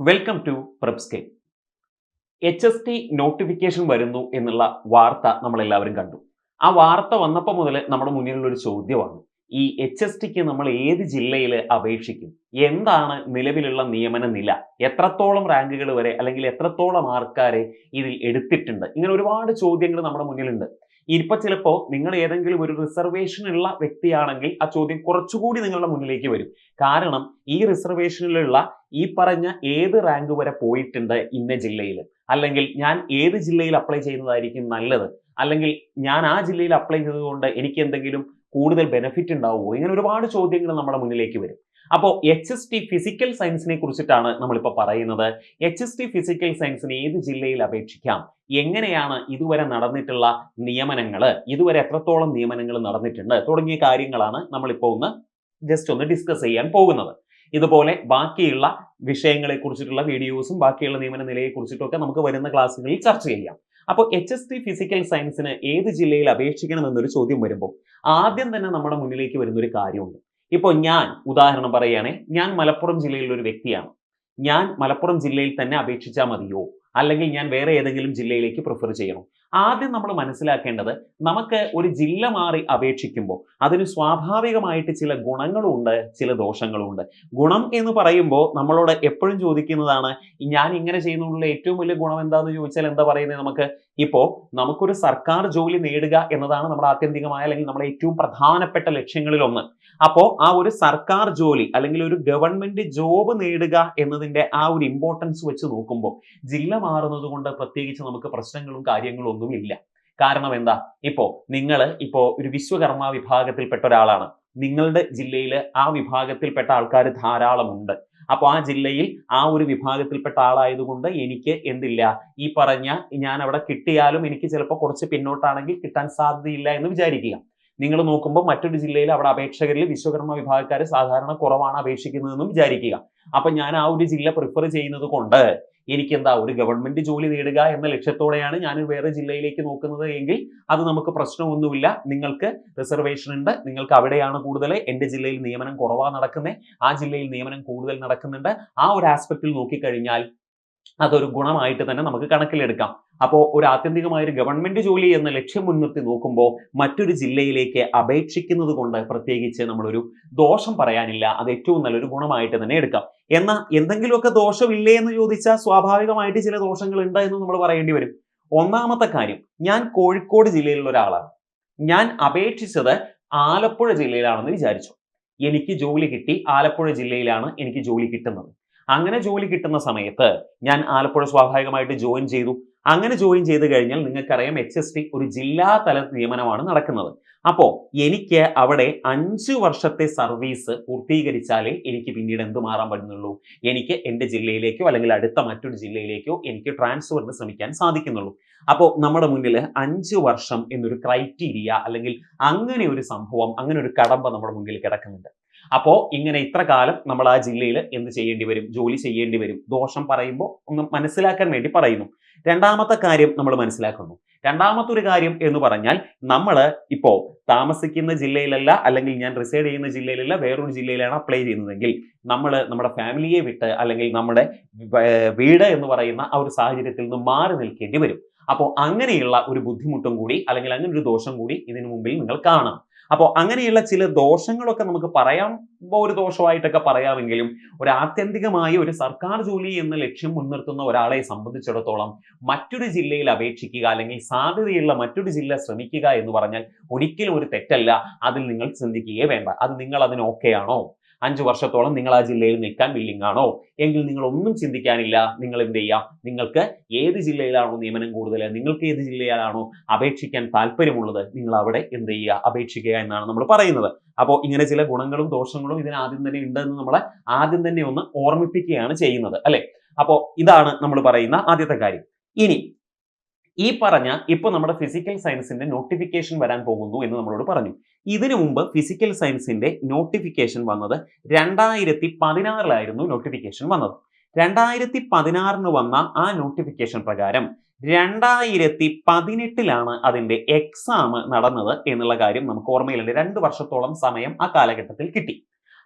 Welcome to പ്രിപ്സ്കെ H S T notification വരുന്നു എന്നുള്ള വാർത്ത നമ്മൾ എല്ലാവരും കണ്ടു. ആ വാർത്ത വന്നപ്പോൾ മുതൽ നമ്മുടെ മുന്നിലുള്ള ഒരു ചോദ്യമാണ്. ഈ എച്ച് എസ് ടിക്ക് നമ്മൾ ഏത് ജില്ലയിൽ അപേക്ഷിക്കും? എന്താണ് നിലവിലുള്ള നിയമന നില? എത്രത്തോളം റാങ്കുകൾ വരെ അല്ലെങ്കിൽ എത്രത്തോളം ആൾക്കാരെ ഇതിൽ എടുത്തിട്ടുണ്ട്? ഇങ്ങനെ ഒരുപാട് ചോദ്യങ്ങൾ നമ്മുടെ മുന്നിലുണ്ട്. ഇപ്പൊ ചിലപ്പോൾ നിങ്ങൾ ഏതെങ്കിലും ഒരു റിസർവേഷൻ ഉള്ള വ്യക്തിയാണെങ്കിൽ ആ ചോദ്യം കുറച്ചുകൂടി നിങ്ങളുടെ മുന്നിലേക്ക് വരും. കാരണം ഈ റിസർവേഷനിലുള്ള ഈ പറഞ്ഞ ഏത് റാങ്ക് വരെ പോയിട്ടുണ്ട് ഇന്ന ജില്ലയിൽ? അല്ലെങ്കിൽ ഞാൻ ഏത് ജില്ലയിൽ അപ്ലൈ ചെയ്യുന്നതായിരിക്കും നല്ലത്? അല്ലെങ്കിൽ ഞാൻ ആ ജില്ലയിൽ അപ്ലൈ ചെയ്തതുകൊണ്ട് എനിക്ക് എന്തെങ്കിലും കൂടുതൽ ബെനിഫിറ്റ് ഉണ്ടാവുമോ? ഇങ്ങനെ ഒരുപാട് ചോദ്യങ്ങൾ നമ്മുടെ മുന്നിലേക്ക് വരും. അപ്പോൾ എച്ച് എസ് ടി ഫിസിക്കൽ സയൻസിനെ കുറിച്ചിട്ടാണ് നമ്മളിപ്പോൾ പറയുന്നത്. എച്ച് എസ് ടി ഫിസിക്കൽ സയൻസിന് ഏത് ജില്ലയിൽ അപേക്ഷിക്കാം? എങ്ങനെയാണ് ഇതുവരെ നടന്നിട്ടുള്ള നിയമനങ്ങൾ ഇതുവരെ എത്രത്തോളം നിയമനങ്ങൾ നടന്നിട്ടുണ്ട്? തുടങ്ങിയ കാര്യങ്ങളാണ് നമ്മളിപ്പോൾ ഒന്ന് ജസ്റ്റ് ഒന്ന് ഡിസ്കസ് ചെയ്യാൻ പോകുന്നത്. ഇതുപോലെ ബാക്കിയുള്ള വിഷയങ്ങളെ കുറിച്ചിട്ടുള്ള വീഡിയോസും ബാക്കിയുള്ള നിയമന നിലയെ കുറിച്ചിട്ടൊക്കെ നമുക്ക് വരുന്ന ക്ലാസ്സുകളിൽ ചർച്ച ചെയ്യാം. അപ്പോൾ എച്ച് എസ് ടി ഫിസിക്കൽ സയൻസിന് ഏത് ജില്ലയിൽ അപേക്ഷിക്കണം എന്നൊരു ചോദ്യം വരുമ്പോൾ ആദ്യം തന്നെ നമ്മുടെ മുന്നിലേക്ക് വരുന്ന ഒരു കാര്യമുണ്ട്. ഇപ്പോൾ ഞാൻ ഉദാഹരണം പറയുകയാണെ ഞാൻ മലപ്പുറം ജില്ലയിലുള്ള ഒരു വ്യക്തിയാണ്. ഞാൻ മലപ്പുറം ജില്ലയിൽ തന്നെ അപേക്ഷിച്ചാൽ മതിയോ? അല്ലെങ്കിൽ ഞാൻ വേറെ ഏതെങ്കിലും ജില്ലയിലേക്ക് പ്രിഫർ ചെയ്യണോ? ആദ്യം നമ്മൾ മനസ്സിലാക്കേണ്ടത് നമുക്ക് ഒരു ജില്ല മാറി അപേക്ഷിക്കുമ്പോൾ അതിന് സ്വാഭാവികമായിട്ട് ചില ഗുണങ്ങളുണ്ട് ചില ദോഷങ്ങളുമുണ്ട് ഗുണം എന്ന് പറയുമ്പോൾ നമ്മളോട് എപ്പോഴും ചോദിക്കുന്നതാണ് ഞാൻ ഇങ്ങനെ ചെയ്യുന്നതിനുള്ള ഏറ്റവും വലിയ ഗുണം എന്താണെന്ന് ചോദിച്ചാൽ എന്താ പറയുന്നത് നമുക്ക്? ഇപ്പോൾ നമുക്കൊരു സർക്കാർ ജോലി നേടുക എന്നതാണ് നമ്മുടെ ആത്യന്തികമായ അല്ലെങ്കിൽ നമ്മുടെ ഏറ്റവും പ്രധാനപ്പെട്ട ലക്ഷ്യങ്ങളിൽ ഒന്ന് അപ്പോൾ ആ ഒരു സർക്കാർ ജോലി അല്ലെങ്കിൽ ഒരു ഗവൺമെന്റ് ജോബ് നേടുക എന്നതിന്റെ ആ ഒരു ഇമ്പോർട്ടൻസ് വെച്ച് നോക്കുമ്പോൾ ജില്ല മാറുന്നത് കൊണ്ട് പ്രത്യേകിച്ച് നമുക്ക് പ്രശ്നങ്ങളും കാര്യങ്ങളും ഒന്നും ഇല്ല. കാരണം എന്താ? ഇപ്പോ നിങ്ങൾ ഇപ്പോ ഒരു വിശ്വകർമ്മ വിഭാഗത്തിൽപ്പെട്ട ഒരാളാണ്. നിങ്ങളുടെ ജില്ലയിൽ ആ വിഭാഗത്തിൽപ്പെട്ട ആൾക്കാർ ധാരാളമുണ്ട്. അപ്പോൾ ആ ജില്ലയിൽ ആ ഒരു വിഭാഗത്തിൽപ്പെട്ട ആളായതുകൊണ്ട് എനിക്ക് എന്തില്ല? ഈ പറഞ്ഞ ഞാൻ അവിടെ കിട്ടിയാലും എനിക്ക് ചിലപ്പോൾ കുറച്ച് പിന്നോട്ടാണെങ്കിൽ കിട്ടാൻ സാധ്യതയില്ല എന്ന് വിചാരിക്കുക. നിങ്ങൾ നോക്കുമ്പോൾ മറ്റൊരു ജില്ലയിൽ അവിടെ അപേക്ഷകരിൽ വിശ്വകർമ്മ വിഭാഗക്കാർ സാധാരണ കുറവാണ് അപേക്ഷിക്കുന്നതെന്നും വിചാരിക്കുക. അപ്പൊ ഞാൻ ആ ഒരു ജില്ല പ്രിഫർ ചെയ്യുന്നത് കൊണ്ട് എനിക്ക് എന്താ ഒരു ഗവൺമെന്റ് ജോലി നേടുക എന്ന ലക്ഷ്യത്തോടെയാണ് ഞാൻ വേറെ ജില്ലയിലേക്ക് നോക്കുന്നത് എങ്കിൽ അത് നമുക്ക് പ്രശ്നമൊന്നുമില്ല. നിങ്ങൾക്ക് റിസർവേഷൻ ഉണ്ട് നിങ്ങൾക്ക് അവിടെയാണ് കൂടുതൽ എന്റെ ജില്ലയിൽ നിയമനം കുറവാ നടക്കുന്നത് ആ ജില്ലയിൽ നിയമനം കൂടുതൽ നടക്കുന്നുണ്ട്. ആ ഒരു ആസ്പെക്റ്റിൽ നോക്കിക്കഴിഞ്ഞാൽ അതൊരു ഗുണമായിട്ട് തന്നെ നമുക്ക് കണക്കിലെടുക്കാം. അപ്പോൾ ഒരു ആത്യന്തികമായ ഒരു ഗവൺമെന്റ് ജോലി എന്ന ലക്ഷ്യം മുൻനിർത്തി നോക്കുമ്പോൾ മറ്റൊരു ജില്ലയിലേക്ക് അപേക്ഷിക്കുന്നത് കൊണ്ട് പ്രത്യേകിച്ച് നമ്മളൊരു ദോഷം പറയാനില്ല. അത് ഏറ്റവും നല്ലൊരു ഗുണമായിട്ട് തന്നെ എടുക്കാം. എന്നാൽ എന്തെങ്കിലുമൊക്കെ ദോഷമില്ലേ എന്ന് ചോദിച്ചാൽ സ്വാഭാവികമായിട്ട് ചില ദോഷങ്ങൾ ഉണ്ട് എന്ന് നമ്മൾ പറയേണ്ടി വരും. ഒന്നാമത്തെ കാര്യം ഞാൻ കോഴിക്കോട് ജില്ലയിലുള്ള ഒരാളാണ്. ഞാൻ അപേക്ഷിച്ചത് ആലപ്പുഴ ജില്ലയിലാണെന്ന് വിചാരിച്ചു. എനിക്ക് ജോലി കിട്ടി ആലപ്പുഴ ജില്ലയിലാണ് എനിക്ക് ജോലി കിട്ടുന്നത്. അങ്ങനെ ജോലി കിട്ടുന്ന സമയത്ത് ഞാൻ ആലപ്പുഴ സ്വാഭാവികമായിട്ട് ജോയിൻ ചെയ്തു. അങ്ങനെ ജോയിൻ ചെയ്ത് കഴിഞ്ഞാൽ നിങ്ങൾക്കറിയാം എച്ച് എസ് ടി ഒരു ജില്ലാ തല നിയമനമാണ് നടക്കുന്നത്. അപ്പോൾ എനിക്ക് അവിടെ അഞ്ച് വർഷത്തെ സർവീസ് പൂർത്തീകരിച്ചാലേ എനിക്ക് പിന്നീട് എന്ത് മാറാൻ പറ്റുന്നുള്ളൂ? എനിക്ക് എന്റെ ജില്ലയിലേക്കോ അല്ലെങ്കിൽ അടുത്ത മറ്റൊരു ജില്ലയിലേക്കോ എനിക്ക് ട്രാൻസ്ഫറിന് ശ്രമിക്കാൻ സാധിക്കുന്നുള്ളൂ. അപ്പോൾ നമ്മുടെ മുന്നിൽ അഞ്ച് വർഷം എന്നൊരു ക്രൈറ്റീരിയ അല്ലെങ്കിൽ അങ്ങനെ ഒരു സംഭവം അങ്ങനെ ഒരു കടമ്പ നമ്മുടെ മുന്നിൽ കിടക്കുന്നുണ്ട്. അപ്പോൾ ഇങ്ങനെ ഇത്ര കാലം നമ്മൾ ആ ജില്ലയിൽ എന്ത് ചെയ്യേണ്ടി വരും? ജോലി ചെയ്യേണ്ടി വരും. ദോഷം പറയുമ്പോൾ ഒന്ന് മനസ്സിലാക്കാൻ വേണ്ടി പറയുന്നു. രണ്ടാമത്തെ കാര്യം നമ്മൾ മനസ്സിലാക്കുന്നു. രണ്ടാമത്തെ ഒരു കാര്യം എന്ന് പറഞ്ഞാൽ നമ്മൾ ഇപ്പോൾ താമസിക്കുന്ന ജില്ലയിലല്ല അല്ലെങ്കിൽ ഞാൻ റിസൈഡ് ചെയ്യുന്ന ജില്ലയിലല്ല വേറൊരു ജില്ലയിലാണ് അപ്ലൈ ചെയ്യുന്നതെങ്കിൽ നമ്മൾ നമ്മുടെ ഫാമിലിയെ വിട്ട് അല്ലെങ്കിൽ നമ്മുടെ വീട് എന്ന് പറയുന്ന ആ ഒരു സാഹചര്യത്തിൽ നിന്ന് മാറി നിൽക്കേണ്ടി വരും. അപ്പോൾ അങ്ങനെയുള്ള ഒരു ബുദ്ധിമുട്ടും കൂടി അല്ലെങ്കിൽ അങ്ങനെ ഒരു ദോഷം കൂടി ഇതിനു മുമ്പിൽ നിങ്ങൾ കാണാം. അപ്പോൾ അങ്ങനെയുള്ള ചില ദോഷങ്ങളൊക്കെ നമുക്ക് പറയാം. ഒരു ദോഷമായിട്ടൊക്കെ പറയാമെങ്കിലും ഒരു ആത്യന്തികമായി ഒരു സർക്കാർ ജോലി എന്ന ലക്ഷ്യം മുൻനിർത്തുന്ന ഒരാളെ സംബന്ധിച്ചിടത്തോളം മറ്റൊരു ജില്ലയിൽ അപേക്ഷിക്കുക അല്ലെങ്കിൽ സാധ്യതയുള്ള മറ്റൊരു ജില്ല ശ്രമിക്കുക എന്ന് പറഞ്ഞാൽ ഒരിക്കലും ഒരു തെറ്റല്ല. അതിൽ നിങ്ങൾ ചിന്തിക്കുകയേ വേണ്ട. അത് നിങ്ങൾ അതിന് ഓക്കെ ആണോ അഞ്ചു വർഷത്തോളം നിങ്ങൾ ആ ജില്ലയിൽ നിൽക്കാൻ വില്ലിംഗ് ആണോ എങ്കിൽ നിങ്ങൾ ഒന്നും ചിന്തിക്കാനില്ല. നിങ്ങൾ എന്ത് ചെയ്യാം നിങ്ങൾക്ക് ഏത് ജില്ലയിലാണോ നിയമനം കൂടുതൽ? നിങ്ങൾക്ക് ഏത് ജില്ലയിലാണോ അപേക്ഷിക്കാൻ താല്പര്യമുള്ളത് നിങ്ങൾ അവിടെ എന്ത് ചെയ്യുക? അപേക്ഷിക്കുക എന്നാണ് നമ്മൾ പറയുന്നത്. അപ്പോൾ ഇങ്ങനെ ചില ഗുണങ്ങളും ദോഷങ്ങളും ഇതിന് ആദ്യം തന്നെ ഉണ്ടെന്ന് നമ്മളെ ആദ്യം തന്നെ ഒന്ന് ഓർമ്മിപ്പിക്കുകയാണ് ചെയ്യുന്നത്. അല്ലെ? അപ്പോൾ ഇതാണ് നമ്മൾ പറയുന്ന ആദ്യത്തെ കാര്യം. ഇനി ഈ പറഞ്ഞ ഇപ്പൊ നമ്മുടെ ഫിസിക്കൽ സയൻസിന്റെ നോട്ടിഫിക്കേഷൻ വരാൻ പോകുന്നു എന്ന് നമ്മളോട് പറഞ്ഞു. ഇതിനു മുമ്പ് ഫിസിക്കൽ സയൻസിന്റെ നോട്ടിഫിക്കേഷൻ വന്നത് രണ്ടായിരത്തി പതിനാറിലായിരുന്നു നോട്ടിഫിക്കേഷൻ വന്നത്. രണ്ടായിരത്തി പതിനാറിന് വന്ന ആ നോട്ടിഫിക്കേഷൻ പ്രകാരം രണ്ടായിരത്തി പതിനെട്ടിലാണ് അതിന്റെ എക്സാം നടന്നത് എന്നുള്ള കാര്യം നമുക്ക് ഓർമ്മയിലുണ്ട്. രണ്ട് വർഷത്തോളം സമയം ആ കാലഘട്ടത്തിൽ കിട്ടി.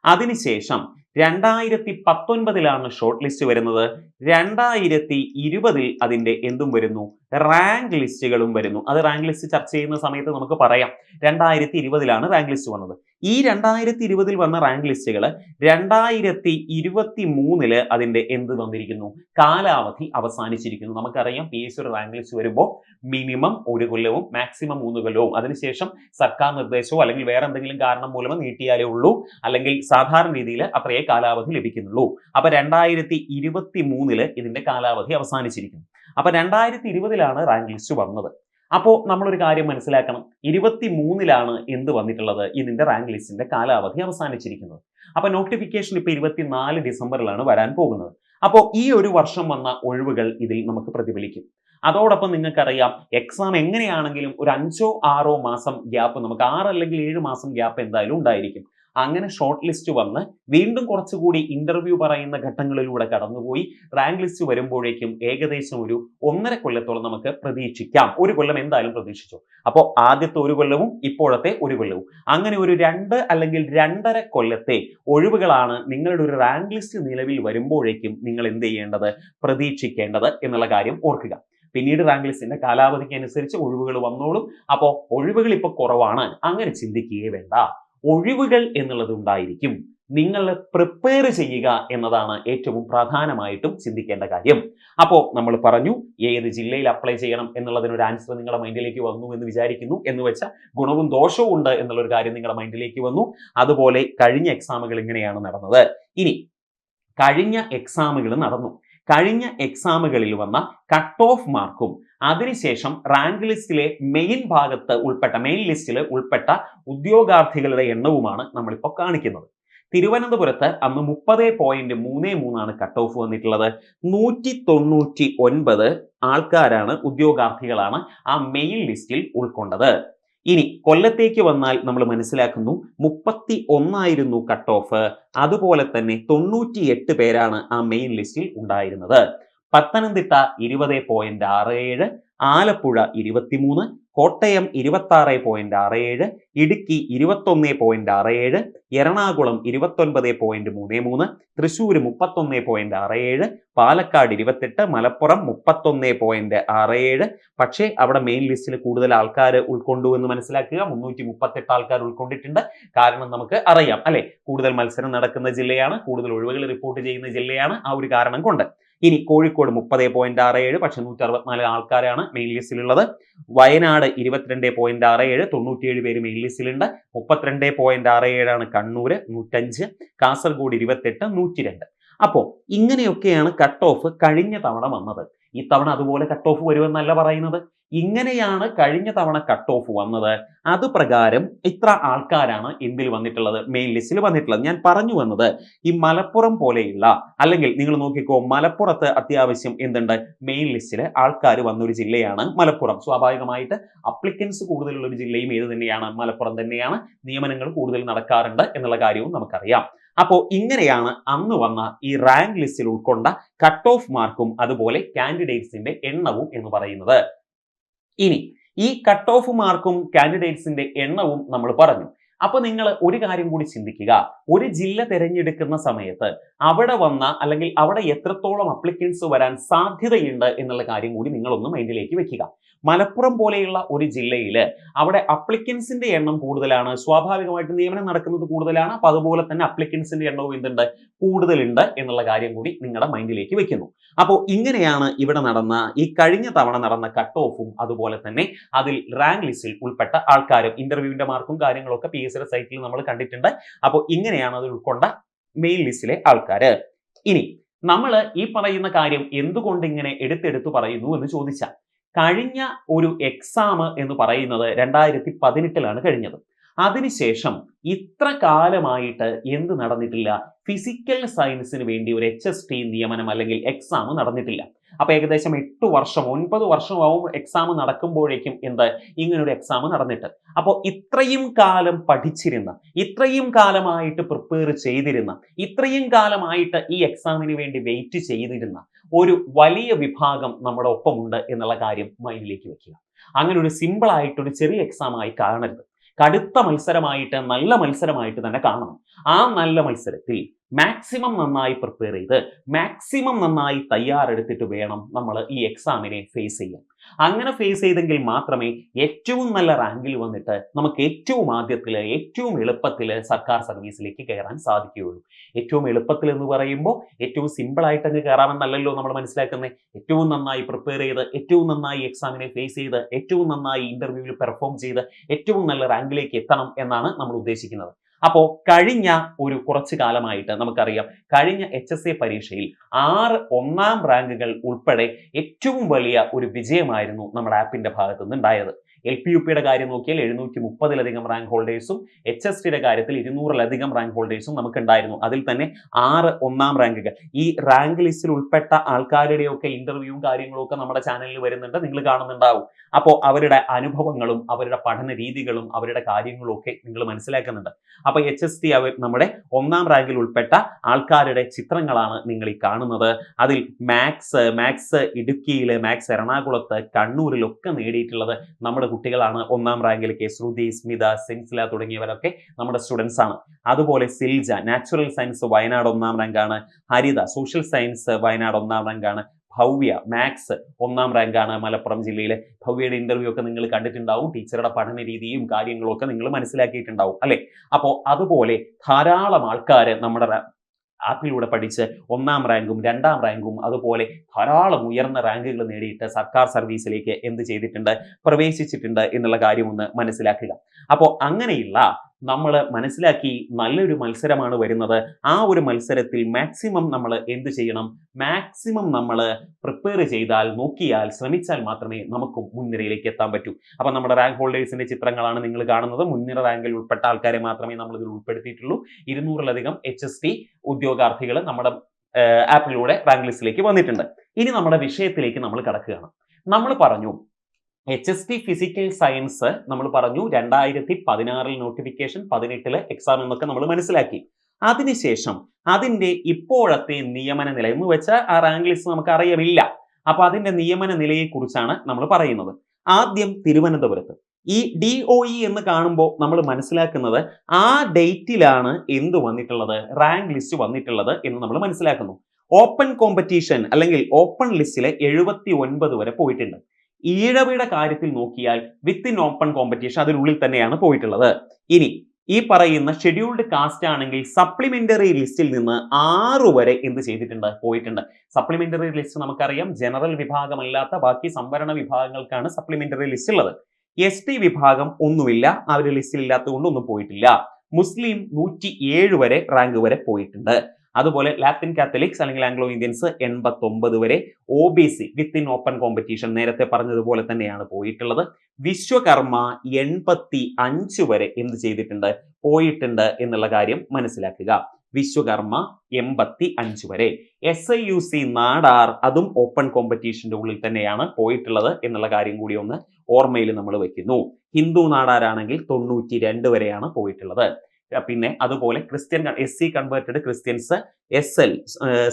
അതിനുശേഷം രണ്ടായിരത്തി പത്തൊൻപതിലാണ് ഷോർട്ട് ലിസ്റ്റ് വരുന്നത്. രണ്ടായിരത്തി ഇരുപതിൽ അതിന്റെ എന്തും വരുന്നു? റാങ്ക് ലിസ്റ്റുകളും വരുന്നു. അത് റാങ്ക് ലിസ്റ്റ് ചർച്ച ചെയ്യുന്ന സമയത്ത് നമുക്ക് പറയാം. രണ്ടായിരത്തി ഇരുപതിലാണ് റാങ്ക് ലിസ്റ്റ് വന്നത്. ഈ രണ്ടായിരത്തി ഇരുപതിൽ വന്ന റാങ്ക് ലിസ്റ്റുകൾ രണ്ടായിരത്തി ഇരുപത്തി മൂന്നിൽ അതിന്റെ എന്ത് വന്നിരിക്കുന്നു? കാലാവധി അവസാനിച്ചിരിക്കുന്നു. നമുക്കറിയാം പി എസ് ഒരു റാങ്ക് ലിസ്റ്റ് വരുമ്പോൾ മിനിമം ഒരു കൊല്ലവും മാക്സിമം മൂന്ന് കൊല്ലവും. അതിനുശേഷം സർക്കാർ നിർദ്ദേശമോ അല്ലെങ്കിൽ വേറെ എന്തെങ്കിലും കാരണം മൂലമോ നീട്ടിയാലേ ഉള്ളൂ. അല്ലെങ്കിൽ സാധാരണ രീതിയിൽ അത്രയേ കാലാവധി ലഭിക്കുന്നുള്ളൂ. അപ്പൊ രണ്ടായിരത്തി ഇരുപത്തി മൂന്നിൽ ഇതിന്റെ കാലാവധി അവസാനിച്ചിരിക്കുന്നു. അപ്പൊ രണ്ടായിരത്തി ഇരുപതിലാണ് റാങ്ക് ലിസ്റ്റ് വന്നത്. അപ്പോൾ നമ്മളൊരു കാര്യം മനസ്സിലാക്കണം. ഇരുപത്തി മൂന്നിലാണ് എന്ത് വന്നിട്ടുള്ളത് ഇതിന്റെ റാങ്ക് ലിസ്റ്റിന്റെ കാലാവധി അവസാനിച്ചിരിക്കുന്നത്. അപ്പോൾ നോട്ടിഫിക്കേഷൻ ഇപ്പോൾ ഇരുപത്തിനാല് ഡിസംബറിലാണ് വരാൻ പോകുന്നത്. അപ്പോൾ ഈ ഒരു വർഷം വന്ന ഒഴിവുകൾ ഇതിൽ നമുക്ക് പ്രതിഫലിക്കും. അതോടൊപ്പം നിങ്ങൾക്കറിയാം എക്സാം എങ്ങനെയാണെങ്കിലും ഒരു അഞ്ചോ ആറോ മാസം ഗ്യാപ്പ് നമുക്ക് ആറ് അല്ലെങ്കിൽ ഏഴ് മാസം ഗ്യാപ്പ് എന്തായാലും ഉണ്ടായിരിക്കും. അങ്ങനെ ഷോർട്ട് ലിസ്റ്റ് വന്ന് വീണ്ടും കുറച്ചുകൂടി ഇന്റർവ്യൂ പറയുന്ന ഘട്ടങ്ങളിലൂടെ കടന്നുപോയി. റാങ്ക് ലിസ്റ്റ് വരുമ്പോഴേക്കും ഏകദേശം ഒരു ഒന്നര കൊല്ലത്തോളം നമുക്ക് പ്രതീക്ഷിക്കാം. ഒരു കൊല്ലം എന്തായാലും പ്രതീക്ഷിച്ചു. അപ്പോൾ ആദ്യത്തെ ഒരു കൊല്ലവും ഇപ്പോഴത്തെ ഒരു കൊല്ലവും. അങ്ങനെ ഒരു രണ്ട് അല്ലെങ്കിൽ രണ്ടര കൊല്ലത്തെ ഒഴിവുകളാണ് നിങ്ങളുടെ ഒരു റാങ്ക് ലിസ്റ്റ് നിലവിൽ വരുമ്പോഴേക്കും നിങ്ങൾ എന്ത് ചെയ്യേണ്ടത്? പ്രതീക്ഷിക്കേണ്ടത് എന്നുള്ള കാര്യം ഓർക്കുക. പിന്നീട് റാങ്ക് ലിസ്റ്റിന്റെ കാലാവധിക്ക് അനുസരിച്ച് ഒഴിവുകൾ വന്നോളും. അപ്പോൾ ഒഴിവുകൾ ഇപ്പോൾ കുറവാണ്. അങ്ങനെ ചിന്തിക്കുകയേ വേണ്ട. ഒഴിവുകൾ എന്നുള്ളത് ഉണ്ടായിരിക്കും. നിങ്ങൾ പ്രിപ്പയർ ചെയ്യുക എന്നതാണ് ഏറ്റവും പ്രധാനമായിട്ടും ചിന്തിക്കേണ്ട കാര്യം. അപ്പോൾ നമ്മൾ പറഞ്ഞു ഏത് ജില്ലയിൽ അപ്ലൈ ചെയ്യണം എന്നുള്ളതിനൊരു ആൻസർ നിങ്ങളുടെ മൈൻഡിലേക്ക് വന്നു എന്ന് വിചാരിക്കുന്നു എന്ന് വെച്ചാൽ ഗുണവും ദോഷവും ഉണ്ട് എന്നുള്ളൊരു കാര്യം നിങ്ങളുടെ മൈൻഡിലേക്ക് വന്നു. അതുപോലെ കഴിഞ്ഞ എക്സാമുകൾ ഇങ്ങനെയാണ് നടന്നത്. ഇനി കഴിഞ്ഞ എക്സാമുകൾ നടന്നു. കഴിഞ്ഞ എക്സാമുകളിൽ വന്ന കട്ട് ഓഫ് മാർക്കും അതിനുശേഷം റാങ്ക് ലിസ്റ്റിലെ മെയിൻ ഭാഗത്ത് ഉൾപ്പെട്ട മെയിൻ ലിസ്റ്റിൽ ഉൾപ്പെട്ട ഉദ്യോഗാർത്ഥികളുടെ എണ്ണവുമാണ് നമ്മളിപ്പോൾ കാണിക്കുന്നത്. തിരുവനന്തപുരത്ത് അന്ന് മുപ്പത് പോയിന്റ് മൂന്ന് മൂന്നാണ് കട്ട് ഓഫ് വന്നിട്ടുള്ളത്. നൂറ്റി തൊണ്ണൂറ്റി ഒൻപത് ആൾക്കാരാണ് ഉദ്യോഗാർത്ഥികളാണ് ആ മെയിൻ ലിസ്റ്റിൽ ഉൾക്കൊണ്ടത്. ഇനി കൊല്ലത്തേക്ക് വന്നാൽ നമ്മൾ മനസ്സിലാക്കുന്നു മുപ്പത്തി ഒന്നായിരുന്നു കട്ട് ഓഫ് അതുപോലെ തന്നെ തൊണ്ണൂറ്റി എട്ട് പേരാണ് ആ മെയിൻ ലിസ്റ്റിൽ ഉണ്ടായിരുന്നത്. പത്തനംതിട്ട ഇരുപത് പോയിന്റ് ആറ് ഏഴ് ആലപ്പുഴ ഇരുപത്തിമൂന്ന് കോട്ടയം ഇരുപത്തി ആറ് പോയിന്റ് ആറ് ഏഴ് ഇടുക്കി ഇരുപത്തൊന്ന് പോയിന്റ് ആറ് ഏഴ് എറണാകുളം ഇരുപത്തൊൻപത് പോയിന്റ് മൂന്ന് മൂന്ന് തൃശ്ശൂർ മുപ്പത്തൊന്ന് പോയിന്റ് ആറ് ഏഴ് പാലക്കാട് ഇരുപത്തെട്ട് മലപ്പുറം മുപ്പത്തൊന്ന് പോയിന്റ് ആറ് ഏഴ്. പക്ഷേ അവിടെ മെയിൻ ലിസ്റ്റിൽ കൂടുതൽ ആൾക്കാർ ഉൾക്കൊണ്ടു എന്ന് മനസ്സിലാക്കുക. മുന്നൂറ്റി മുപ്പത്തെട്ട് ആൾക്കാർ ഉൾക്കൊണ്ടിട്ടുണ്ട്. കാരണം നമുക്ക് അറിയാം അല്ലെ? കൂടുതൽ മത്സരം നടക്കുന്ന ജില്ലയാണ് കൂടുതൽ ഒഴിവുകൾ റിപ്പോർട്ട് ചെയ്യുന്ന ജില്ലയാണ് ആ ഒരു കാരണം കൊണ്ട്. ഇനി കോഴിക്കോട് മുപ്പത് പോയിന്റ് ആറ് ഏഴ് പക്ഷെ നൂറ്റി അറുപത്തിനാല് ആൾക്കാരാണ് മെയിൻ ലിസ്റ്റിലുള്ളത് വയനാട് ഇരുപത്തിരണ്ട് പോയിന്റ് ആറ് ഏഴ് തൊണ്ണൂറ്റിയേഴ് പേര് മെയിൻ ലിസ്റ്റിലുണ്ട് മുപ്പത്തിരണ്ട് പോയിന്റ് ആറ് ഏഴാണ് കണ്ണൂര് നൂറ്റഞ്ച്. കാസർഗോഡ് ഇരുപത്തെട്ട് നൂറ്റി രണ്ട് അപ്പോൾ ഇങ്ങനെയൊക്കെയാണ് കട്ട് ഓഫ് കഴിഞ്ഞ തവണ വന്നത്. ഈ തവണ അതുപോലെ കട്ട് ഓഫ് വരുമെന്നല്ല പറയുന്നത്. ഇങ്ങനെയാണ് കഴിഞ്ഞ തവണ കട്ട് ഓഫ് വന്നത്. അത് പ്രകാരം ഇത്ര ആൾക്കാരാണ് എന്തിൽ വന്നിട്ടുള്ളത് മെയിൻ ലിസ്റ്റിൽ വന്നിട്ടുള്ളത്. ഞാൻ പറഞ്ഞു വന്നത് ഈ മലപ്പുറം പോലെയുള്ള അല്ലെങ്കിൽ നിങ്ങൾ നോക്കിക്കോ മലപ്പുറത്ത് അത്യാവശ്യം എന്തുണ്ട്? മെയിൻ ലിസ്റ്റിൽ ആൾക്കാർ വന്നൊരു ജില്ലയാണ് മലപ്പുറം. സ്വാഭാവികമായിട്ട് അപ്ലിക്കൻസ് കൂടുതലുള്ള ഒരു ജില്ലയും ഏത് തന്നെയാണ്? മലപ്പുറം തന്നെയാണ് നിയമനങ്ങൾ കൂടുതൽ നടക്കാറുണ്ട് എന്നുള്ള കാര്യവും നമുക്കറിയാം. അപ്പോൾ ഇങ്ങനെയാണ് അന്ന് വന്ന ഈ റാങ്ക് ലിസ്റ്റിൽ ഉൾക്കൊണ്ട കട്ട് ഓഫ് മാർക്കും അതുപോലെ കാൻഡിഡേറ്റ്സിന്റെ എണ്ണവും എന്ന് പറയുന്നത്. ഇനി ഈ കട്ട് ഓഫ് മാർക്കും കാൻഡിഡേറ്റ്സിന്റെ എണ്ണവും നമ്മൾ പറഞ്ഞു. അപ്പൊ നിങ്ങൾ ഒരു കാര്യം കൂടി ചിന്തിക്കുക. ഒരു ജില്ല തിരഞ്ഞെടുക്കുന്ന സമയത്ത് അവിടെ വന്ന അല്ലെങ്കിൽ അവിടെ എത്രത്തോളം അപ്ലിക്കൻസ് വരാൻ സാധ്യതയുണ്ട് എന്നുള്ള കാര്യം കൂടി നിങ്ങളൊന്ന് മൈൻഡിലേക്ക് വെക്കുക. മലപ്പുറം പോലെയുള്ള ഒരു ജില്ലയിൽ അവിടെ അപ്ലിക്കൻസിന്റെ എണ്ണം കൂടുതലാണ്. സ്വാഭാവികമായിട്ട് നിയമനം നടക്കുന്നത് കൂടുതലാണ്. അപ്പൊ അതുപോലെ തന്നെ അപ്ലിക്കൻസിന്റെ എണ്ണവും എന്തുണ്ട്? കൂടുതലുണ്ട് എന്നുള്ള കാര്യം കൂടി നിങ്ങളുടെ മൈൻഡിലേക്ക് വെക്കുന്നു. അപ്പോൾ ഇങ്ങനെയാണ് ഇവിടെ നടന്ന ഈ കഴിഞ്ഞ തവണ നടന്ന കട്ട് ഓഫും അതുപോലെ തന്നെ അതിൽ റാങ്ക് ലിസ്റ്റിൽ ഉൾപ്പെട്ട ആൾക്കാരും ഇന്റർവ്യൂവിന്റെ മാർക്കും കാര്യങ്ങളൊക്കെ പി എസ് സൈറ്റിൽ നമ്മൾ കണ്ടിട്ടുണ്ട്. അപ്പോൾ ഇങ്ങനെയാണ് അത് ഉൾക്കൊണ്ട മെയിൻ ലിസ്റ്റിലെ ആൾക്കാര്. ഇനി നമ്മൾ ഈ പറയുന്ന കാര്യം എന്തുകൊണ്ട് ഇങ്ങനെ എടുത്തെടുത്ത് പറയുന്നു എന്ന് ചോദിച്ചാൽ കഴിഞ്ഞ ഒരു എക്സാം എന്ന് പറയുന്നത് രണ്ടായിരത്തി പതിനെട്ടിലാണ് കഴിഞ്ഞത്. അതിനുശേഷം ഇത്ര കാലമായിട്ട് എന്ത് നടന്നിട്ടില്ല? ഫിസിക്കൽ സയൻസിന് വേണ്ടി ഒരു എച്ച് എസ് ടി നിയമനം അല്ലെങ്കിൽ എക്സാം നടന്നിട്ടില്ല. അപ്പൊ ഏകദേശം എട്ട് വർഷം ഒൻപത് വർഷമാവും എക്സാം നടക്കുമ്പോഴേക്കും എന്ത്? ഇങ്ങനൊരു എക്സാം നടന്നിട്ട്. അപ്പോൾ ഇത്രയും കാലം പഠിച്ചിരുന്ന ഇത്രയും കാലമായിട്ട് പ്രിപ്പയർ ചെയ്തിരുന്ന ഇത്രയും കാലമായിട്ട് ഈ എക്സാമിന് വേണ്ടി വെയിറ്റ് ചെയ്തിരുന്ന ഒരു വലിയ വിഭാഗം നമ്മുടെ ഒപ്പമുണ്ട് എന്നുള്ള കാര്യം മൈൻഡിലേക്ക് വെക്കുക. അങ്ങനെ ഒരു സിമ്പിൾ ആയിട്ട് ഒരു ചെറിയ എക്സാം ആയി കാണരുത്. കടുത്ത മത്സരമായിട്ട് നല്ല മത്സരമായിട്ട് തന്നെ കാണണം. ആ നല്ല മത്സരത്തിൽ മാക്സിമം നന്നായി പ്രിപ്പയർ ചെയ്ത് മാക്സിമം നന്നായി തയ്യാറെടുത്തിട്ട് വേണം നമ്മൾ ഈ എക്സാമിനെ ഫേസ് ചെയ്യാൻ. അങ്ങനെ ഫേസ് ചെയ്തെങ്കിൽ മാത്രമേ ഏറ്റവും നല്ല റാങ്കിൽ വന്നിട്ട് നമുക്ക് ഏറ്റവും ആദ്യത്തിൽ ഏറ്റവും എളുപ്പത്തിൽ സർക്കാർ സർവീസിലേക്ക് കയറാൻ സാധിക്കുകയുള്ളൂ. ഏറ്റവും എളുപ്പത്തിൽ എന്ന് പറയുമ്പോൾ ഏറ്റവും സിമ്പിൾ ആയിട്ട് അങ്ങ് കയറാമെന്നല്ലല്ലോ നമ്മൾ മനസ്സിലാക്കുന്നത് ഏറ്റവും നന്നായി പ്രിപ്പയർ ചെയ്ത് ഏറ്റവും നന്നായി എക്സാമിനെ ഫേസ് ചെയ്ത് ഏറ്റവും നന്നായി ഇന്റർവ്യൂവിൽ പെർഫോം ചെയ്ത് ഏറ്റവും നല്ല റാങ്കിലേക്ക് എത്തണം എന്നാണ് നമ്മൾ ഉദ്ദേശിക്കുന്നത്. അപ്പോൾ കഴിഞ്ഞ ഒരു കുറച്ചു കാലമായിട്ട് നമുക്കറിയാം കഴിഞ്ഞ എച്ച് എസ് എ പരീക്ഷയിൽ ആറ് ഒന്നാം റാങ്കുകൾ ഉൾപ്പെടെ ഏറ്റവും വലിയ ഒരു വിജയമായിരുന്നു നമ്മുടെ ആപ്പിന്റെ ഭാഗത്തു നിന്ന് ഉണ്ടായത് എൽ പി യു പിയുടെ കാര്യം നോക്കിയാൽ എഴുന്നൂറ്റി മുപ്പതിലധികം റാങ്ക് ഹോൾഡേഴ്സും എച്ച് എസ് ടിയുടെ കാര്യത്തിൽ ഇരുന്നൂറിലധികം റാങ്ക് ഹോൾഡേഴ്സും നമുക്ക് ഉണ്ടായിരുന്നു അതിൽ തന്നെ ആറ് ഒന്നാം റാങ്കുകൾ ഈ റാങ്ക് ലിസ്റ്റിൽ ഉൾപ്പെട്ട ആൾക്കാരുടെയൊക്കെ ഇന്റർവ്യൂവും കാര്യങ്ങളും ഒക്കെ നമ്മുടെ ചാനലിൽ വരുന്നുണ്ട്. നിങ്ങൾ കാണുന്നുണ്ടാവും. അപ്പോൾ അവരുടെ അനുഭവങ്ങളും അവരുടെ പഠന രീതികളും അവരുടെ കാര്യങ്ങളും ഒക്കെ നിങ്ങൾ മനസ്സിലാക്കുന്നുണ്ട്. അപ്പോൾ എച്ച് എസ് ടി അവർ നമ്മുടെ ഒന്നാം റാങ്കിൽ ഉൾപ്പെട്ട ആൾക്കാരുടെ ചിത്രങ്ങളാണ് നിങ്ങൾ ഈ കാണുന്നത്. അതിൽ മാത്സ് മാത്സ് ഇടുക്കിയിൽ മാത്സ് എറണാകുളത്ത് കണ്ണൂരിലൊക്കെ നേടിയിട്ടുള്ളത് നമ്മുടെ കുട്ടികളാണ് ഒന്നാം റാങ്കിൽ ശ്രുതി സ്മിത സെൻസില തുടങ്ങിയവരൊക്കെ നമ്മുടെ സ്റ്റുഡൻസ് ആണ്. അതുപോലെ സിൽജ നാച്ചുറൽ സയൻസ് വയനാട് ഒന്നാം റാങ്കാണ് ഹരിത സോഷ്യൽ സയൻസ് വയനാട് ഒന്നാം റാങ്കാണ് ഭവ്യ മാത്സ് ഒന്നാം റാങ്കാണ് മലപ്പുറം ജില്ലയിലെ. ഭവ്യയുടെ ഇന്റർവ്യൂ ഒക്കെ നിങ്ങൾ കണ്ടിട്ടുണ്ടാവും. ടീച്ചറുടെ പഠന രീതിയും കാര്യങ്ങളും ഒക്കെ നിങ്ങൾ മനസ്സിലാക്കിയിട്ടുണ്ടാവും അല്ലെ? അപ്പോൾ അതുപോലെ ധാരാളം ആൾക്കാർ നമ്മുടെ ആപ്പിലൂടെ പഠിച്ച് ഒന്നാം റാങ്കും രണ്ടാം റാങ്കും അതുപോലെ ധാരാളം ഉയർന്ന റാങ്കുകൾ നേടിയിട്ട് സർക്കാർ സർവീസിലേക്ക് എന്ത് ചെയ്തിട്ടുണ്ട്? പ്രവേശിച്ചിട്ടുണ്ട് എന്നുള്ള കാര്യം ഒന്ന് മനസ്സിലാക്കുക. അപ്പോൾ അങ്ങനെയുള്ള നമ്മൾ മനസ്സിലാക്കി നല്ലൊരു മത്സരമാണ് വരുന്നത്. ആ ഒരു മത്സരത്തിൽ മാക്സിമം നമ്മൾ എന്ത് ചെയ്യണം? മാക്സിമം നമ്മൾ പ്രിപ്പയർ ചെയ്താൽ നോക്കിയാൽ ശ്രമിച്ചാൽ മാത്രമേ നമുക്ക് മുൻനിരയിലേക്ക് എത്താൻ പറ്റൂ. അപ്പം നമ്മുടെ റാങ്ക് ഹോൾഡേഴ്സിന്റെ ചിത്രങ്ങളാണ് നിങ്ങൾ കാണുന്നത്. മുൻനിര റാങ്കിൽ ഉൾപ്പെട്ട ആൾക്കാരെ മാത്രമേ നമ്മൾ ഇതിൽ ഉൾപ്പെടുത്തിയിട്ടുള്ളൂ. ഇരുന്നൂറിലധികം എച്ച് എസ് ടി ഉദ്യോഗാർത്ഥികൾ നമ്മുടെ ആപ്പിലൂടെ റാങ്ക് ലിസ്റ്റിലേക്ക് വന്നിട്ടുണ്ട്. ഇനി നമ്മുടെ വിഷയത്തിലേക്ക് നമ്മൾ കടക്കുകയാണ്. നമ്മൾ പറഞ്ഞു H S T physical science നമ്മൾ പറഞ്ഞു രണ്ടായിരത്തി പതിനാറിൽ നോട്ടിഫിക്കേഷൻ പതിനെട്ടിൽ എക്സാം എന്നൊക്കെ നമ്മൾ മനസ്സിലാക്കി. അതിനുശേഷം അതിന്റെ ഇപ്പോഴത്തെ നിയമന നില എന്ന് വെച്ചാൽ ആ റാങ്ക് ലിസ്റ്റ് നമുക്ക് അറിയമില്ല അപ്പൊ അതിന്റെ നിയമന നിലയെക്കുറിച്ചാണ് നമ്മൾ പറയുന്നത്. ആദ്യം തിരുവനന്തപുരത്ത്. ഈ ഡി ഒ ഇ എന്ന് കാണുമ്പോൾ നമ്മൾ മനസ്സിലാക്കുന്നത് ആ ഡേറ്റിലാണ് എന്ത് വന്നിട്ടുള്ളത്? റാങ്ക് ലിസ്റ്റ് വന്നിട്ടുള്ളത് എന്ന് നമ്മൾ മനസ്സിലാക്കുന്നു. ഓപ്പൺ കോമ്പറ്റീഷൻ അല്ലെങ്കിൽ ഓപ്പൺ ലിസ്റ്റിലെ എഴുപത്തി ഒൻപത് വരെ പോയിട്ടുണ്ട്. ഈഴവയുടെ കാര്യത്തിൽ നോക്കിയാൽ വിത്ത് ഇൻ ഓപ്പൺ കോമ്പറ്റീഷൻ അതിനുള്ളിൽ തന്നെയാണ് പോയിട്ടുള്ളത്. ഇനി ഈ പറയുന്ന ഷെഡ്യൂൾഡ് കാസ്റ്റ് ആണെങ്കിൽ സപ്ലിമെന്ററി ലിസ്റ്റിൽ നിന്ന് ആറ് വരെ എന്ത് ചെയ്തിട്ടുണ്ട്? പോയിട്ടുണ്ട്. സപ്ലിമെന്ററി ലിസ്റ്റ് നമുക്കറിയാം. ജനറൽ വിഭാഗമല്ലാത്ത ബാക്കി സംവരണ വിഭാഗങ്ങൾക്കാണ് സപ്ലിമെന്ററി ലിസ്റ്റ് ഉള്ളത്. എസ് ടി വിഭാഗം ഒന്നുമില്ല. ആ ഒരു ലിസ്റ്റിൽ ഇല്ലാത്തതുകൊണ്ട് ഒന്നും പോയിട്ടില്ല. മുസ്ലിം നൂറ്റി ഏഴ് വരെ റാങ്ക് വരെ പോയിട്ടുണ്ട്. അതുപോലെ ലാത്തിൻ കാത്തലിക്സ് അല്ലെങ്കിൽ ആംഗ്ലോ ഇന്ത്യൻസ് എൺപത്തി ഒമ്പത് വരെ O B C within open competition നേരത്തെ പറഞ്ഞതുപോലെ തന്നെയാണ് പോയിട്ടുള്ളത്. വിശ്വകർമ്മ എൺപത്തി അഞ്ച് വരെ എന്ത് ചെയ്തിട്ടുണ്ട്? പോയിട്ടുണ്ട് എന്നുള്ള കാര്യം മനസ്സിലാക്കുക. വിശ്വകർമ്മ എൺപത്തി അഞ്ച് വരെ. S I U C Nadar അതും ഓപ്പൺ കോമ്പറ്റീഷന്റെ ഉള്ളിൽ തന്നെയാണ് പോയിട്ടുള്ളത് എന്നുള്ള കാര്യം കൂടി ഒന്ന് ഓർമ്മയിൽ നമ്മൾ വെക്കുന്നു ഹിന്ദു നാടാരാണെങ്കിൽ തൊണ്ണൂറ്റി രണ്ട് വരെയാണ് പോയിട്ടുള്ളത്. പിന്നെ അതുപോലെ Christian S C converted Christians S L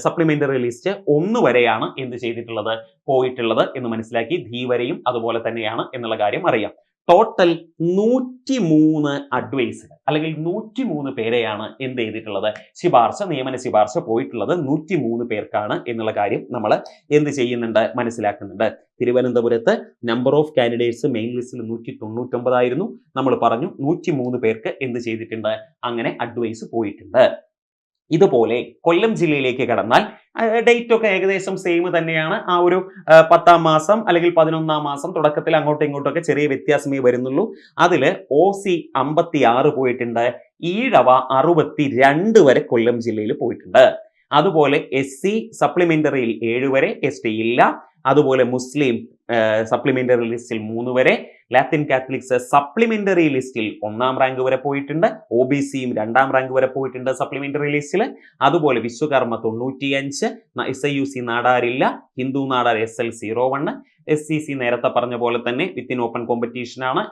supplementary list ഒന്ന് വരെയാണ് എന്ത് ചെയ്തിട്ടുള്ളത്? പോയിട്ടുള്ളത് എന്ന് മനസ്സിലാക്കി ധീ വരെയും അതുപോലെ തന്നെയാണ് എന്നുള്ള കാര്യം അറിയാം. ടോട്ടൽ നൂറ്റി മൂന്ന് അഡ്വൈസുകൾ അല്ലെങ്കിൽ നൂറ്റി മൂന്ന് പേരെയാണ് എന്ത് ചെയ്തിട്ടുള്ളത്? ശുപാർശ നിയമന ശുപാർശ പോയിട്ടുള്ളത് നൂറ്റി മൂന്ന് പേർക്കാണ് എന്നുള്ള കാര്യം നമ്മൾ എന്ത് ചെയ്യുന്നുണ്ട്? മനസ്സിലാക്കുന്നുണ്ട്. തിരുവനന്തപുരത്ത് നമ്പർ ഓഫ് കാൻഡിഡേറ്റ്സ് മെയിൻ ലിസ്റ്റിൽ നൂറ്റി തൊണ്ണൂറ്റൊമ്പതായിരുന്നു നമ്മൾ പറഞ്ഞു നൂറ്റി മൂന്ന് പേർക്ക് എന്ത് ചെയ്തിട്ടുണ്ട്? അങ്ങനെ അഡ്വൈസ് പോയിട്ടുണ്ട്. ഇതുപോലെ കൊല്ലം ജില്ലയിലേക്ക് കടന്നാൽ ഡേറ്റ് ഒക്കെ ഏകദേശം സെയിം തന്നെയാണ്. ആ ഒരു പത്താം മാസം അല്ലെങ്കിൽ പതിനൊന്നാം മാസം തുടക്കത്തിൽ അങ്ങോട്ടും ഇങ്ങോട്ടും ഒക്കെ ചെറിയ വ്യത്യാസമേ വരുന്നുള്ളൂ. അതിൽ ഒ സി അമ്പത്തി ആറ് പോയിട്ടുണ്ട്. ഈഴവ അറുപത്തി രണ്ട് വരെ കൊല്ലം ജില്ലയിൽ പോയിട്ടുണ്ട്. അതുപോലെ എസ് സി സപ്ലിമെന്ററിയിൽ ഏഴ് വരെ എസ് ടി ഇല്ല. അതുപോലെ മുസ്ലിം സപ്ലിമെന്ററി ലിസ്റ്റിൽ മൂന്ന് വരെ. ലാറ്റിൻ കാത്തലിക്സ് സപ്ലിമെന്ററി ലിസ്റ്റിൽ ഒന്നാം റാങ്ക് വരെ പോയിട്ടുണ്ട്. ഒ ബി സിയും രണ്ടാം റാങ്ക് വരെ പോയിട്ടുണ്ട് സപ്ലിമെന്ററി ലിസ്റ്റിൽ അതുപോലെ വിശ്വകർമ്മ തൊണ്ണൂറ്റിയഞ്ച് S I U C നാടാറില്ല Hindu Nadar S L zero one S C C നേരത്തെ പറഞ്ഞ പോലെ തന്നെ വിത്തിൻ ഓപ്പൺ കോമ്പറ്റീഷനാണ്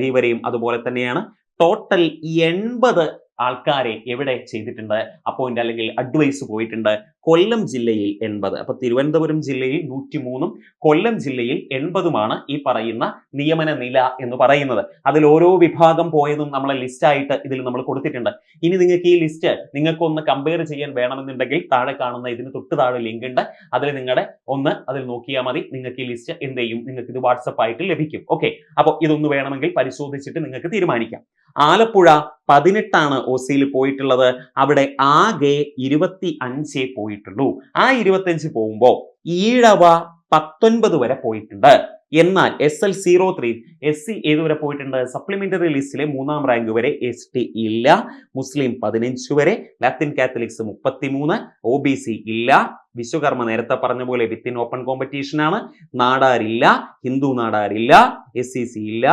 ധീവരയും അതുപോലെ തന്നെയാണ്. ടോട്ടൽ എൺപത് ആൾക്കാരെ എവിടെ ചെയ്തിട്ടുണ്ട്? അപ്പോയിന്റ് അല്ലെങ്കിൽ അഡ്വൈസ് പോയിട്ടുണ്ട്. കൊല്ലം ജില്ലയിൽ എൺപത്. അപ്പൊ തിരുവനന്തപുരം ജില്ലയിൽ നൂറ്റി മൂന്നും കൊല്ലം ജില്ലയിൽ എൺപതുമാണ് ഈ പറയുന്ന നിയമന നില എന്ന് പറയുന്നത്. അതിൽ ഓരോ വിഭാഗം പോയതും നമ്മളെ ലിസ്റ്റ് ആയിട്ട് ഇതിൽ നമ്മൾ കൊടുത്തിട്ടുണ്ട്. ഇനി നിങ്ങൾക്ക് ഈ ലിസ്റ്റ് നിങ്ങൾക്ക് ഒന്ന് കമ്പയർ ചെയ്യാൻ വേണമെന്നുണ്ടെങ്കിൽ താഴെ കാണുന്ന ഇതിന് തൊട്ട് താഴെ ലിങ്ക് ഉണ്ട്. അതിൽ നിങ്ങളുടെ ഒന്ന് അതിൽ നോക്കിയാൽ മതി. നിങ്ങൾക്ക് ഈ ലിസ്റ്റ് എന്ത് ചെയ്യും? നിങ്ങൾക്ക് ഇത് വാട്സപ്പ് ആയിട്ട് ലഭിക്കും. ഓക്കെ അപ്പോൾ ഇതൊന്ന് വേണമെങ്കിൽ പരിശോധിച്ചിട്ട് നിങ്ങൾക്ക് തീരുമാനിക്കാം. ആലപ്പുഴ പതിനെട്ടാണ് ഒസിയിൽ പോയിട്ടുള്ളത്. അവിടെ ആകെ ഇരുപത്തി അഞ്ചേ പോയിട്ടുള്ളൂ. ആ ഇരുപത്തഞ്ച് പോകുമ്പോൾ ഈഴവ പത്തൊൻപത് വരെ പോയിട്ടുണ്ട്. എന്നാൽ S L zero three S C ഏതുവരെ പോയിട്ടുണ്ട്? സപ്ലിമെന്ററി ലിസ്റ്റിലെ മൂന്നാം റാങ്ക് വരെ എസ് ടി ഇല്ല. മുസ്ലിം പതിനഞ്ച് വരെ ലാറ്റിൻ കാത്തലിക്സ് മുപ്പത്തിമൂന്ന് ഒ ബി സി ഇല്ല. വിശ്വകർമ്മ നേരത്തെ പറഞ്ഞ പോലെ വിത്തിൻ ഓപ്പൺ കോമ്പറ്റീഷൻ ആണ്. നാടാരില്ല ഹിന്ദു നാടാരില്ല എസ് സി സി ഇല്ല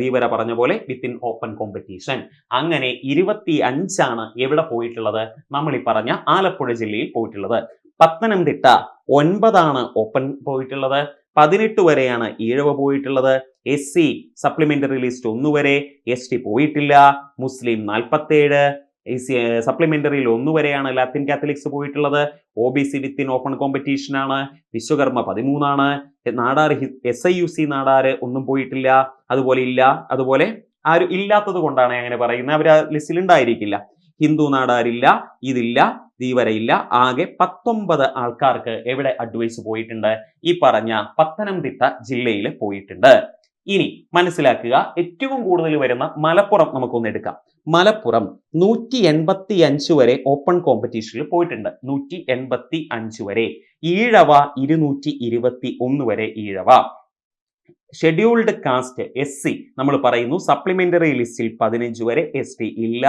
ദീപര പറഞ്ഞ പോലെ വിത്തിൻ ഓപ്പൺ കോമ്പറ്റീഷൻ അങ്ങനെ ഇരുപത്തി അഞ്ചാണ് എവിടെ പോയിട്ടുള്ളത്? നമ്മൾ ഈ പറഞ്ഞ ആലപ്പുഴ ജില്ലയിൽ പോയിട്ടുള്ളത്. പത്തനംതിട്ട ഒൻപതാണ് ഓപ്പൺ പോയിട്ടുള്ളത്. പതിനെട്ട് വരെയാണ് ഈഴവ പോയിട്ടുള്ളത്. എസ് സി സപ്ലിമെന്ററി ലിസ്റ്റ് ഒന്ന് വരെ. എസ് ടി പോയിട്ടില്ല. മുസ്ലിം നാൽപ്പത്തേഴ് സപ്ലിമെന്ററിയിൽ ഒന്നുവരെയാണ് ലാത്തിൻ കാത്തലിക്സ് പോയിട്ടുള്ളത്. O B C within open competition ആണ്. Vishwakarma പതിമൂന്നാണ്. Nadar S I U C Nadar ഒന്നും പോയിട്ടില്ല. അതുപോലെ ഇല്ല. അതുപോലെ ആരും ഇല്ലാത്തത് കൊണ്ടാണ് അങ്ങനെ പറയുന്നത്. അവർ ആ ലിസ്റ്റിൽ ഉണ്ടായിരിക്കില്ല. ഹിന്ദു നാടാരില്ല. ഇതില്ല. ദീവരയില്ല ആകെ പത്തൊമ്പത് ആൾക്കാർക്ക് എവിടെ അഡ്വൈസ് പോയിട്ടുണ്ട്? ഈ പറഞ്ഞ പത്തനംതിട്ട ജില്ലയിൽ പോയിട്ടുണ്ട്. ഇനി മനസ്സിലാക്കുക ഏറ്റവും കൂടുതൽ വരുന്ന മലപ്പുറം നമുക്കൊന്ന് എടുക്കാം. മലപ്പുറം നൂറ്റി എൺപത്തി അഞ്ച് വരെ ഓപ്പൺ കോമ്പറ്റീഷനിൽ പോയിട്ടുണ്ട്. നൂറ്റി എൺപത്തി അഞ്ച് വരെ. ഈഴവ ഇരുന്നൂറ്റി ഇരുപത്തി ഒന്ന് വരെ Ezhava. Scheduled caste S C നമ്മൾ പറയുന്നു സപ്ലിമെന്ററി ലിസ്റ്റിൽ പതിനഞ്ച് വരെ എസ് ടി ഇല്ല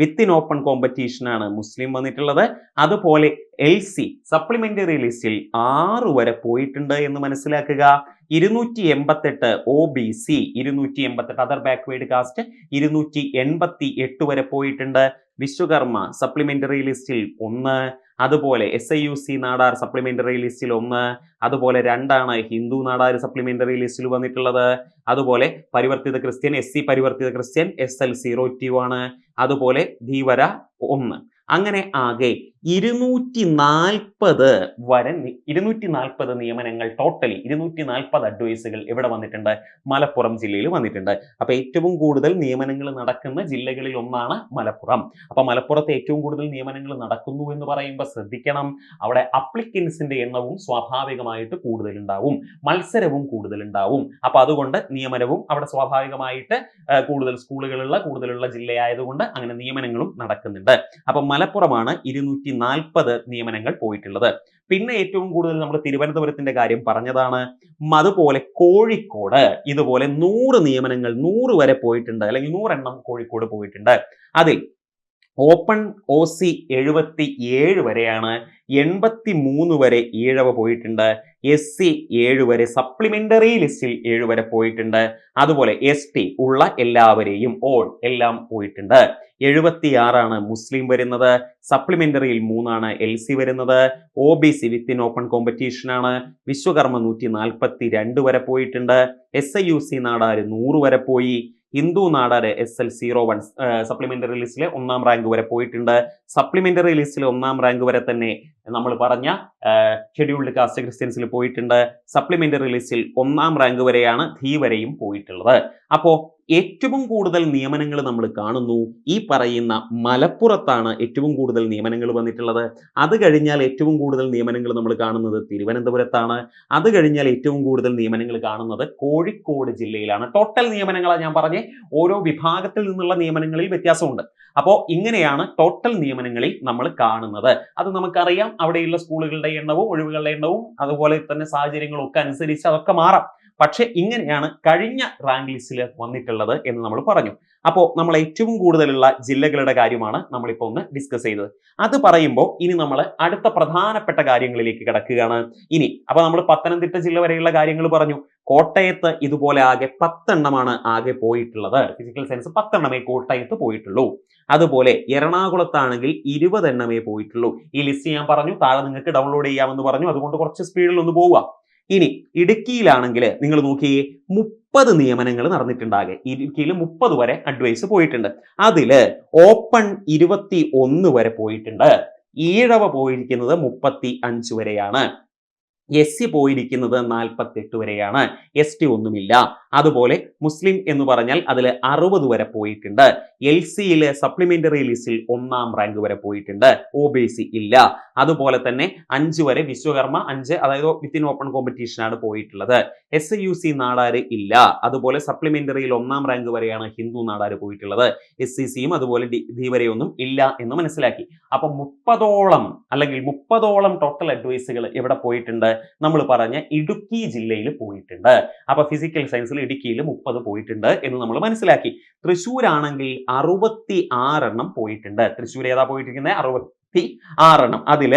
വിത്തിൻ ഓപ്പൺ കോമ്പറ്റീഷൻ ആണ് മുസ്ലിം വന്നിട്ടുള്ളത്. അതുപോലെ എൽ സി സപ്ലിമെന്ററി ലിസ്റ്റിൽ ആറ് വരെ പോയിട്ടുണ്ട് എന്ന് മനസ്സിലാക്കുക. ഇരുന്നൂറ്റി എൺപത്തെട്ട് ഒ ബി സി ഇരുന്നൂറ്റി എൺപത്തെട്ട് അതർ ബാക്ക്വേഡ് കാസ്റ്റ് ഇരുന്നൂറ്റി എൺപത്തി എട്ട് വരെ പോയിട്ടുണ്ട്. വിശ്വകർമ്മ സപ്ലിമെന്ററി ലിസ്റ്റിൽ ഒന്ന്. അതുപോലെ S I U C Nadar supplementary ലിസ്റ്റിൽ ഒന്ന്. അതുപോലെ രണ്ടാണ് ഹിന്ദു നാടാർ സപ്ലിമെന്ററി ലിസ്റ്റിൽ വന്നിട്ടുള്ളത്. അതുപോലെ പരിവർത്തിത Christian S C പരിവർത്തിത Christian S L zero two ആണ്. അതുപോലെ ധീവര ഒന്ന്. അങ്ങനെ ആകെ ഇരുന്നൂറ്റി നാൽപ്പത് വരെ ഇരുന്നൂറ്റി നാൽപ്പത് നിയമനങ്ങൾ ടോട്ടലി ഇരുന്നൂറ്റി നാൽപ്പത് അഡ്വൈസുകൾ ഇവിടെ വന്നിട്ടുണ്ട്? മലപ്പുറം ജില്ലയിൽ വന്നിട്ടുണ്ട്. അപ്പൊ ഏറ്റവും കൂടുതൽ നിയമനങ്ങൾ നടക്കുന്ന ജില്ലകളിൽ ഒന്നാണ് മലപ്പുറം. അപ്പൊ മലപ്പുറത്ത് ഏറ്റവും കൂടുതൽ നിയമനങ്ങൾ നടക്കുന്നു എന്ന് പറയുമ്പോൾ ശ്രദ്ധിക്കണം. അവിടെ അപ്ലിക്കൻസിന്റെ എണ്ണവും സ്വാഭാവികമായിട്ട് കൂടുതലുണ്ടാവും. മത്സരവും കൂടുതലുണ്ടാവും. അപ്പൊ അതുകൊണ്ട് നിയമനവും അവിടെ സ്വാഭാവികമായിട്ട് കൂടുതൽ സ്കൂളുകളുള്ള കൂടുതലുള്ള ജില്ലയായതുകൊണ്ട് അങ്ങനെ നിയമനങ്ങളും നടക്കുന്നുണ്ട്. അപ്പൊ മലപ്പുറമാണ് ഇരുന്നൂറ്റി നാൽപ്പത് നിയമനങ്ങൾ പോയിട്ടുള്ളത്. പിന്നെ ഏറ്റവും കൂടുതൽ നമ്മൾ തിരുവനന്തപുരത്തിന്റെ കാര്യം പറഞ്ഞതാണ്. അതുപോലെ കോഴിക്കോട് ഇതുപോലെ നൂറ് നിയമനങ്ങൾ നൂറ് വരെ പോയിട്ടുണ്ട്. അല്ലെങ്കിൽ നൂറെണ്ണം കോഴിക്കോട് പോയിട്ടുണ്ട്. അതിൽ ഓപ്പൺ ഒ സി എഴുപത്തി ഏഴ് വരെയാണ്. എൺപത്തി മൂന്ന് വരെ ഈഴവ പോയിട്ടുണ്ട്. എസ് സി ഏഴ് വരെ സപ്ലിമെന്ററി ലിസ്റ്റിൽ ഏഴ് വരെ പോയിട്ടുണ്ട്. അതുപോലെ എസ് ടി ഉള്ള എല്ലാവരെയും ഓൾ എല്ലാം പോയിട്ടുണ്ട്. എഴുപത്തിയാറാണ് മുസ്ലിം വരുന്നത്. സപ്ലിമെന്ററിയിൽ മൂന്നാണ് എൽ സി വരുന്നത്. O B C within open കോമ്പറ്റീഷനാണ് Vishwakarma നൂറ്റി നാൽപ്പത്തി രണ്ട് വരെ പോയിട്ടുണ്ട്. S I U C Nadar നൂറ് വരെ പോയി. Hindu Nadar S L zero one supplementary ലിസ്റ്റിലെ ഒന്നാം റാങ്ക് വരെ പോയിട്ടുണ്ട്. സപ്ലിമെന്ററി ലിസ്റ്റിലെ ഒന്നാം റാങ്ക് വരെ തന്നെ നമ്മൾ പറഞ്ഞ ഷെഡ്യൂൾഡ് കാസ്റ്റ് ക്രിസ്ത്യൻസിൽ പോയിട്ടുണ്ട്. സപ്ലിമെന്ററി ലിസ്റ്റിൽ ഒന്നാം റാങ്ക് വരെയാണ് ധീ വരെയും പോയിട്ടുള്ളത്. അപ്പോൾ ഏറ്റവും കൂടുതൽ നിയമനങ്ങൾ നമ്മൾ കാണുന്നു. ഈ പറയുന്ന മലപ്പുറത്താണ് ഏറ്റവും കൂടുതൽ നിയമനങ്ങൾ വന്നിട്ടുള്ളത്. അത് കഴിഞ്ഞാൽ ഏറ്റവും കൂടുതൽ നിയമനങ്ങൾ നമ്മൾ കാണുന്നത് തിരുവനന്തപുരത്താണ്. അത് കഴിഞ്ഞാൽ ഏറ്റവും കൂടുതൽ നിയമനങ്ങൾ കാണുന്നത് കോഴിക്കോട് ജില്ലയിലാണ്. ടോട്ടൽ നിയമനങ്ങളാണ് ഞാൻ പറഞ്ഞേ. ഓരോ വിഭാഗത്തിൽ നിന്നുള്ള നിയമനങ്ങളിൽ വ്യത്യാസമുണ്ട്. അപ്പോൾ ഇങ്ങനെയാണ് ടോട്ടൽ നിയമനങ്ങളിൽ നമ്മൾ കാണുന്നത്. അത് നമുക്കറിയാം. അവിടെയുള്ള സ്കൂളുകളുടെ എണ്ണവും ഒഴിവുകളുടെ എണ്ണവും അതുപോലെ തന്നെ സാഹചര്യങ്ങളും ഒക്കെ അനുസരിച്ച് അതൊക്കെ മാറാം. പക്ഷെ ഇങ്ങനെയാണ് കഴിഞ്ഞ റാങ്ക് ലിസ്റ്റിൽ വന്നിട്ടുള്ളത് എന്ന് നമ്മൾ പറഞ്ഞു. അപ്പോൾ നമ്മൾ ഏറ്റവും കൂടുതലുള്ള ജില്ലകളുടെ കാര്യമാണ് നമ്മളിപ്പോൾ ഒന്ന് ഡിസ്കസ് ചെയ്തത്. അത് പറയുമ്പോൾ ഇനി നമ്മൾ അടുത്ത പ്രധാനപ്പെട്ട കാര്യങ്ങളിലേക്ക് കിടക്കുകയാണ്. ഇനി അപ്പൊ നമ്മൾ പത്തനംതിട്ട ജില്ല വരെയുള്ള കാര്യങ്ങൾ പറഞ്ഞു. കോട്ടയത്ത് ഇതുപോലെ ആകെ പത്തെണ്ണമാണ് ആകെ പോയിട്ടുള്ളത്. ഫിസിക്കൽ സയൻസ് പത്തെണ്ണമേ കോട്ടയത്ത് പോയിട്ടുള്ളൂ. അതുപോലെ എറണാകുളത്താണെങ്കിൽ ഇരുപതെണ്ണമേ പോയിട്ടുള്ളൂ. ഈ ലിസ്റ്റ് ഞാൻ പറഞ്ഞു. താഴെ നിങ്ങൾക്ക് ഡൗൺലോഡ് ചെയ്യാമെന്ന് പറഞ്ഞു. അതുകൊണ്ട് കുറച്ച് സ്പീഡിൽ ഒന്ന് പോവുക. ഇനി ഇടുക്കിയിലാണെങ്കിൽ നിങ്ങൾ നോക്കിയേ മുപ്പത് നിയമനങ്ങൾ നടന്നിട്ടുണ്ടാകെ. ഇടുക്കിയിൽ മുപ്പത് വരെ അഡ്വൈസ് പോയിട്ടുണ്ട്. അതിൽ ഓപ്പൺ ഇരുപത്തി ഒന്ന് വരെ പോയിട്ടുണ്ട്. ഈഴവ പോയിരിക്കുന്നത് മുപ്പത്തി അഞ്ച് വരെയാണ്. എസ് സി പോയിരിക്കുന്നത് നാൽപ്പത്തെട്ട് വരെയാണ്. എസ് ടി ഒന്നുമില്ല. അതുപോലെ മുസ്ലിം എന്ന് പറഞ്ഞാൽ അതിൽ അറുപത് വരെ പോയിട്ടുണ്ട്. എൽ സിയിലെ സപ്ലിമെന്ററി ലിസ്റ്റിൽ ഒന്നാം റാങ്ക് വരെ പോയിട്ടുണ്ട്. ഒ ബി സി ഇല്ല. അതുപോലെ തന്നെ അഞ്ച് വരെ വിശ്വകർമ്മ അഞ്ച് അതായത് വിത്തിൻ ഓപ്പൺ കോമ്പറ്റീഷനാണ് പോയിട്ടുള്ളത്. എസ് യു സി നാടാര് ഇല്ല. അതുപോലെ സപ്ലിമെന്ററിയിൽ ഒന്നാം റാങ്ക് വരെയാണ് ഹിന്ദു നാടാര് പോയിട്ടുള്ളത്. എസ് സി സിയും അതുപോലെ ഡി ഇല്ല എന്ന് മനസ്സിലാക്കി. അപ്പൊ മുപ്പതോളം അല്ലെങ്കിൽ മുപ്പതോളം ടോട്ടൽ അഡ്വൈസുകൾ എവിടെ പോയിട്ടുണ്ട്? നമ്മൾ പറഞ്ഞ ഇടുക്കി ജില്ലയിൽ പോയിട്ടുണ്ട്. അപ്പൊ ഫിസിക്കൽ സയൻസിൽ ഇടുക്കിയിൽ മുപ്പത് പോയിട്ടുണ്ട് എന്ന് നമ്മൾ മനസ്സിലാക്കി. തൃശ്ശൂർ ആണെങ്കിൽ അറുപത്തി ആറെണ്ണം പോയിട്ടുണ്ട്. തൃശ്ശൂർ ഏതാ പോയിട്ടിരിക്കുന്നത് അറുപത്തി ആറെണ്ണം അതിൽ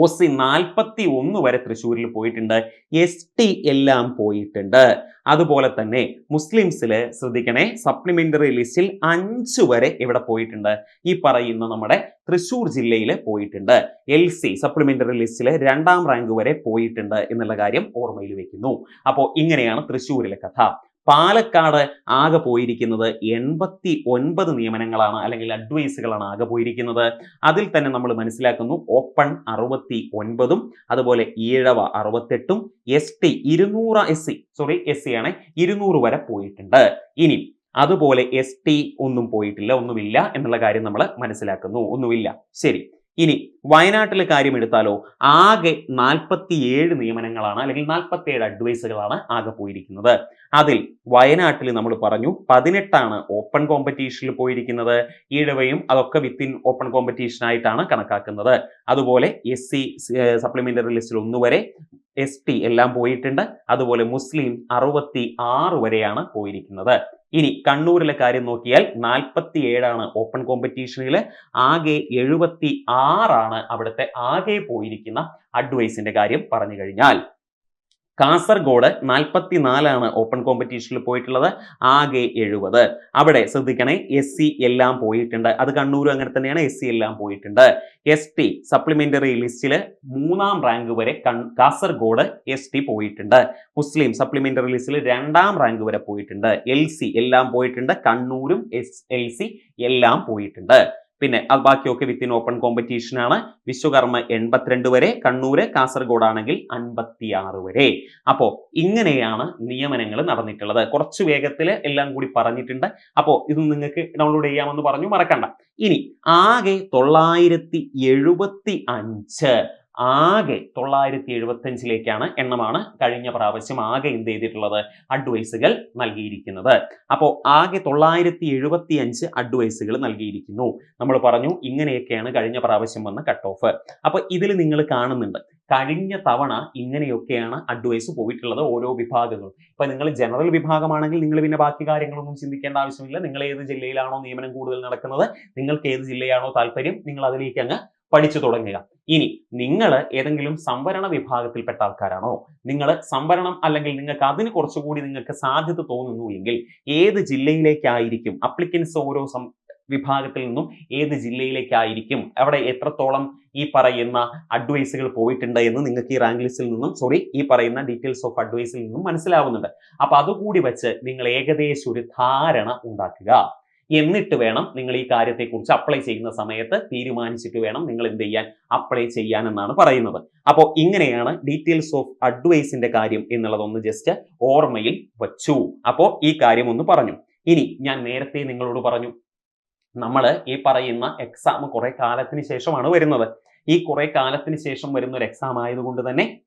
ഒ സി നാൽപ്പത്തി ഒന്ന് വരെ തൃശ്ശൂരിൽ പോയിട്ടുണ്ട്. എസ് ടി എല്ലാം പോയിട്ടുണ്ട്. അതുപോലെ തന്നെ മുസ്ലിംസിൽ ശ്രദ്ധിക്കണേ സപ്ലിമെന്ററി ലിസ്റ്റിൽ അഞ്ച് വരെ ഇവിടെ പോയിട്ടുണ്ട്. ഈ പറയുന്ന നമ്മുടെ തൃശ്ശൂർ ജില്ലയിൽ പോയിട്ടുണ്ട്. എൽ സി സപ്ലിമെന്ററി ലിസ്റ്റിൽ രണ്ടാം റാങ്ക് വരെ പോയിട്ടുണ്ട് എന്നുള്ള കാര്യം ഓർമ്മയിൽ വെക്കുന്നു. അപ്പോൾ ഇങ്ങനെയാണ് തൃശ്ശൂരിലെ കഥ. പാലക്കാട് ആകെ പോയിരിക്കുന്നത് എൺപത്തി ഒൻപത് നിയമനങ്ങളാണ് അല്ലെങ്കിൽ അഡ്വൈസുകളാണ് ആകെ പോയിരിക്കുന്നത്. അതിൽ തന്നെ നമ്മൾ മനസ്സിലാക്കുന്നു ഓപ്പൺ അറുപത്തി ഒൻപതും അതുപോലെ ഈഴവ അറുപത്തെട്ടും എസ് ടി ഇരുന്നൂറ് S C sorry S C ആണ് ഇരുന്നൂറ് വരെ പോയിട്ടുണ്ട്. ഇനി അതുപോലെ എസ് ടി ഒന്നും പോയിട്ടില്ല ഒന്നുമില്ല എന്നുള്ള കാര്യം നമ്മൾ മനസ്സിലാക്കുന്നു. ഒന്നുമില്ല. ശരി. ഇനി വയനാട്ടിലെ കാര്യം എടുത്താലോ? ആകെ നാൽപ്പത്തിയേഴ് നിയമനങ്ങളാണ് അല്ലെങ്കിൽ നാൽപ്പത്തിയേഴ് അഡ്വൈസുകളാണ് ആകെ പോയിരിക്കുന്നത്. അതിൽ വയനാട്ടിൽ നമ്മൾ പറഞ്ഞു പതിനെട്ടാണ് ഓപ്പൺ കോമ്പറ്റീഷനിൽ പോയിരിക്കുന്നത്. ഈഴവയും അതൊക്കെ വിത്തിൻ ഓപ്പൺ കോമ്പറ്റീഷൻ ആയിട്ടാണ് കണക്കാക്കുന്നത്. അതുപോലെ എസ് സി സപ്ലിമെന്ററി ലിസ്റ്റിൽ ഒന്ന് വരെ എസ് ടി എല്ലാം പോയിട്ടുണ്ട്. അതുപോലെ മുസ്ലിം അറുപത്തി ആറ് വരെയാണ് പോയിരിക്കുന്നത്. ഇനി കണ്ണൂരിലെ കാര്യം നോക്കിയാൽ നാൽപ്പത്തി ഏഴാണ് ഓപ്പൺ കോമ്പറ്റീഷനിൽ ആകെ എഴുപത്തി ആറാണ് അവിടുത്തെ ആകെ പോയിരിക്കുന്ന അഡ്വൈസിന്റെ കാര്യം പറഞ്ഞു കഴിഞ്ഞാൽ. കാസർഗോഡ് നാൽപ്പത്തി നാലാണ് ഓപ്പൺ കോമ്പറ്റീഷനിൽ പോയിട്ടുള്ളത് ആകെ എഴുപത്. അവിടെ ശ്രദ്ധിക്കണേ എസ് സി എല്ലാം പോയിട്ടുണ്ട്. അത് കണ്ണൂരും അങ്ങനെ തന്നെയാണ് എസ് സി എല്ലാം പോയിട്ടുണ്ട്. എസ് ടി സപ്ലിമെന്ററി ലിസ്റ്റിൽ മൂന്നാം റാങ്ക് വരെ കാസർഗോഡ് എസ് ടി പോയിട്ടുണ്ട്. മുസ്ലിം സപ്ലിമെന്ററി ലിസ്റ്റിൽ രണ്ടാം റാങ്ക് വരെ പോയിട്ടുണ്ട്. എൽ എല്ലാം പോയിട്ടുണ്ട് കണ്ണൂരും എസ് എല്ലാം പോയിട്ടുണ്ട്. പിന്നെ അത് ബാക്കിയൊക്കെ വിത്തിൻ ഓപ്പൺ കോമ്പറ്റീഷൻ ആണ്. വിശ്വകർമ്മ എൺപത്തിരണ്ട് വരെ കണ്ണൂര് കാസർഗോഡ് ആണെങ്കിൽ അൻപത്തിയാറ് വരെ. അപ്പോ ഇങ്ങനെയാണ് നിയമനങ്ങൾ നടന്നിട്ടുള്ളത്. കുറച്ച് വേഗത്തിൽ എല്ലാം കൂടി പറഞ്ഞിട്ടുണ്ട്. അപ്പോൾ ഇത് നിങ്ങൾക്ക് ഡൗൺലോഡ് ചെയ്യാമെന്ന് പറഞ്ഞു മറക്കണ്ട. ഇനി ആകെ തൊള്ളായിരത്തി എഴുപത്തി അഞ്ച് ആകെ തൊള്ളായിരത്തി എഴുപത്തി അഞ്ചിലേക്കാണ് എണ്ണമാണ് കഴിഞ്ഞ പ്രാവശ്യം ആകെ എന്ത് ചെയ്തിട്ടുള്ളത്? അഡ്വൈസുകൾ നൽകിയിരിക്കുന്നത്. അപ്പോൾ ആകെ തൊള്ളായിരത്തി എഴുപത്തി അഞ്ച് അഡ്വൈസുകൾ നൽകിയിരിക്കുന്നു. നമ്മൾ പറഞ്ഞു ഇങ്ങനെയൊക്കെയാണ് കഴിഞ്ഞ പ്രാവശ്യം വന്ന കട്ട് ഓഫ് അപ്പൊ ഇതിൽ നിങ്ങൾ കാണുന്നുണ്ട്. കഴിഞ്ഞ തവണ ഇങ്ങനെയൊക്കെയാണ് അഡ്വൈസ് പോയിട്ടുള്ളത് ഓരോ വിഭാഗങ്ങളും. ഇപ്പൊ നിങ്ങൾ ജനറൽ വിഭാഗമാണെങ്കിൽ നിങ്ങൾ പിന്നെ ബാക്കി കാര്യങ്ങളൊന്നും ചിന്തിക്കേണ്ട ആവശ്യമില്ല. നിങ്ങൾ ഏത് ജില്ലയിലാണോ നിയമനം കൂടുതൽ നടക്കുന്നത്? നിങ്ങൾക്ക് ഏത് ജില്ലയാണോ താല്പര്യം? നിങ്ങൾ അതിലേക്ക് അങ്ങ് പഠിച്ചു തുടങ്ങുക. ഇനി നിങ്ങൾ ഏതെങ്കിലും സംവരണ വിഭാഗത്തിൽപ്പെട്ട ആൾക്കാരാണോ? നിങ്ങൾ സംവരണം അല്ലെങ്കിൽ നിങ്ങൾക്ക് അതിന് കുറച്ചുകൂടി നിങ്ങൾക്ക് സാധ്യത തോന്നുന്നു എങ്കിൽ ഏത് ജില്ലയിലേക്കായിരിക്കും? അപ്ലിക്കൻസ് ഓരോ വിഭാഗത്തിൽ നിന്നും ഏത് ജില്ലയിലേക്കായിരിക്കും? അവിടെ എത്രത്തോളം ഈ പറയുന്ന അഡ്വൈസുകൾ പോയിട്ടുണ്ട് എന്ന് നിങ്ങൾക്ക് ഈ റാങ്ക് ലിസ്റ്റിൽ നിന്നും സോറി ഈ പറയുന്ന ഡീറ്റെയിൽസ് ഓഫ് അഡ്വൈസിൽ നിന്നും മനസ്സിലാവുന്നുണ്ട്. അപ്പൊ അതുകൂടി വെച്ച് നിങ്ങൾ ഏകദേശം ഒരു ധാരണ ഉണ്ടാക്കുക. എന്നിട്ട് വേണം നിങ്ങൾ ഈ കാര്യത്തെക്കുറിച്ച് അപ്ലൈ ചെയ്യുന്ന സമയത്ത് തീരുമാനിച്ചിട്ട് വേണം നിങ്ങൾ എന്ത് ചെയ്യാൻ അപ്ലൈ ചെയ്യാൻ എന്നാണ് പറയുന്നത്. അപ്പോൾ ഇങ്ങനെയാണ് ഡീറ്റെയിൽസ് ഓഫ് അഡ്വൈസിന്റെ കാര്യം എന്നുള്ളതൊന്ന് ജസ്റ്റ് ഓർമ്മയിൽ വച്ചു. അപ്പോൾ ഈ കാര്യം ഒന്ന് പറഞ്ഞു. ഇനി ഞാൻ നേരത്തെ നിങ്ങളോട് പറഞ്ഞു. നമ്മൾ ഈ പറയുന്ന എക്സാം കുറെ കാലത്തിന് ശേഷമാണ് വരുന്നത്. ഈ കുറെ കാലത്തിന് ശേഷം വരുന്ന ഒരു എക്സാം ആയതുകൊണ്ട് തന്നെ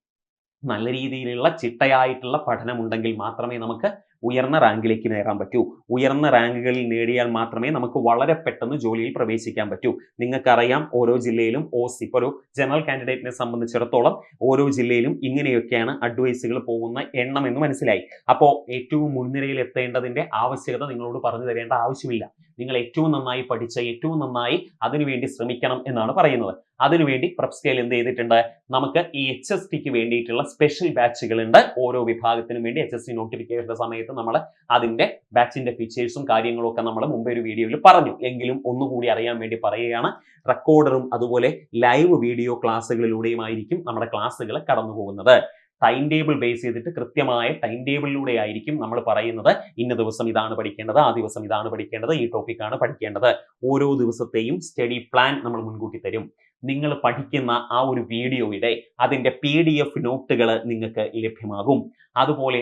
നല്ല രീതിയിലുള്ള ചിട്ടയായിട്ടുള്ള പഠനമുണ്ടെങ്കിൽ മാത്രമേ നമുക്ക് ഉയർന്ന റാങ്കിലേക്ക് നേടാൻ പറ്റൂ. ഉയർന്ന റാങ്കുകളിൽ നേടിയാൽ മാത്രമേ നമുക്ക് വളരെ പെട്ടെന്ന് ജോലിയിൽ പ്രവേശിക്കാൻ പറ്റൂ. നിങ്ങൾക്കറിയാം ഓരോ ജില്ലയിലും ഓസ് ഇപ്പോൾ ഒരു ജനറൽ കാൻഡിഡേറ്റിനെ സംബന്ധിച്ചിടത്തോളം ഓരോ ജില്ലയിലും ഇങ്ങനെയൊക്കെയാണ് അഡ്വൈസുകൾ പോകുന്ന എണ്ണം എന്ന് മനസ്സിലായി. അപ്പോൾ ഏറ്റവും മുൻനിരയിൽ എത്തേണ്ടതിന്റെ ആവശ്യകത നിങ്ങളോട് പറഞ്ഞു തരേണ്ട ആവശ്യമില്ല. നിങ്ങൾ ഏറ്റവും നന്നായി പഠിച്ച ഏറ്റവും നന്നായി അതിനുവേണ്ടി ശ്രമിക്കണം എന്നാണ് പറയുന്നത്. അതിനുവേണ്ടി പ്രപ്സ്കേൽ എന്ത് ചെയ്തിട്ടുണ്ട്? നമുക്ക് ഈ എച്ച് എസ് ടിക്ക് വേണ്ടിയിട്ടുള്ള സ്പെഷ്യൽ ബാച്ചുകൾ ഉണ്ട്. ഓരോ വിഭാഗത്തിനും വേണ്ടി എച്ച് എസ് ടി നോട്ടിഫിക്കേഷന്റെ സമയത്ത് നമ്മൾ അതിന്റെ ബാച്ചിന്റെ ഫീച്ചേഴ്സും കാര്യങ്ങളും ഒക്കെ നമ്മൾ മുമ്പേ ഒരു വീഡിയോയിൽ പറഞ്ഞു. എങ്കിലും ഒന്നുകൂടി അറിയാൻ വേണ്ടി പറയുകയാണ്. റെക്കോർഡറും അതുപോലെ ലൈവ് വീഡിയോ ക്ലാസ്സുകളിലൂടെയുമായിരിക്കും നമ്മുടെ ക്ലാസ്സുകൾ കടന്നു പോകുന്നത് ടൈം ടേബിൾ ബേസ് ചെയ്തിട്ട് കൃത്യമായ ടൈം ടേബിളിലൂടെ ആയിരിക്കും നമ്മൾ പറയുന്നത്. ഇന്ന ദിവസം ഇതാണ് പഠിക്കേണ്ടത് ആ ദിവസം ഇതാണ് പഠിക്കേണ്ടത് ഈ ടോപ്പിക്കാണ് പഠിക്കേണ്ടത്. ഓരോ ദിവസത്തെയും സ്റ്റഡി പ്ലാൻ നമ്മൾ മുൻകൂട്ടി തരും. നിങ്ങൾ പഠിക്കുന്ന ആ ഒരു വീഡിയോയുടെ അതിന്റെ പി ഡി എഫ് നോട്ടുകൾ നിങ്ങൾക്ക് ലഭ്യമാകും. അതുപോലെ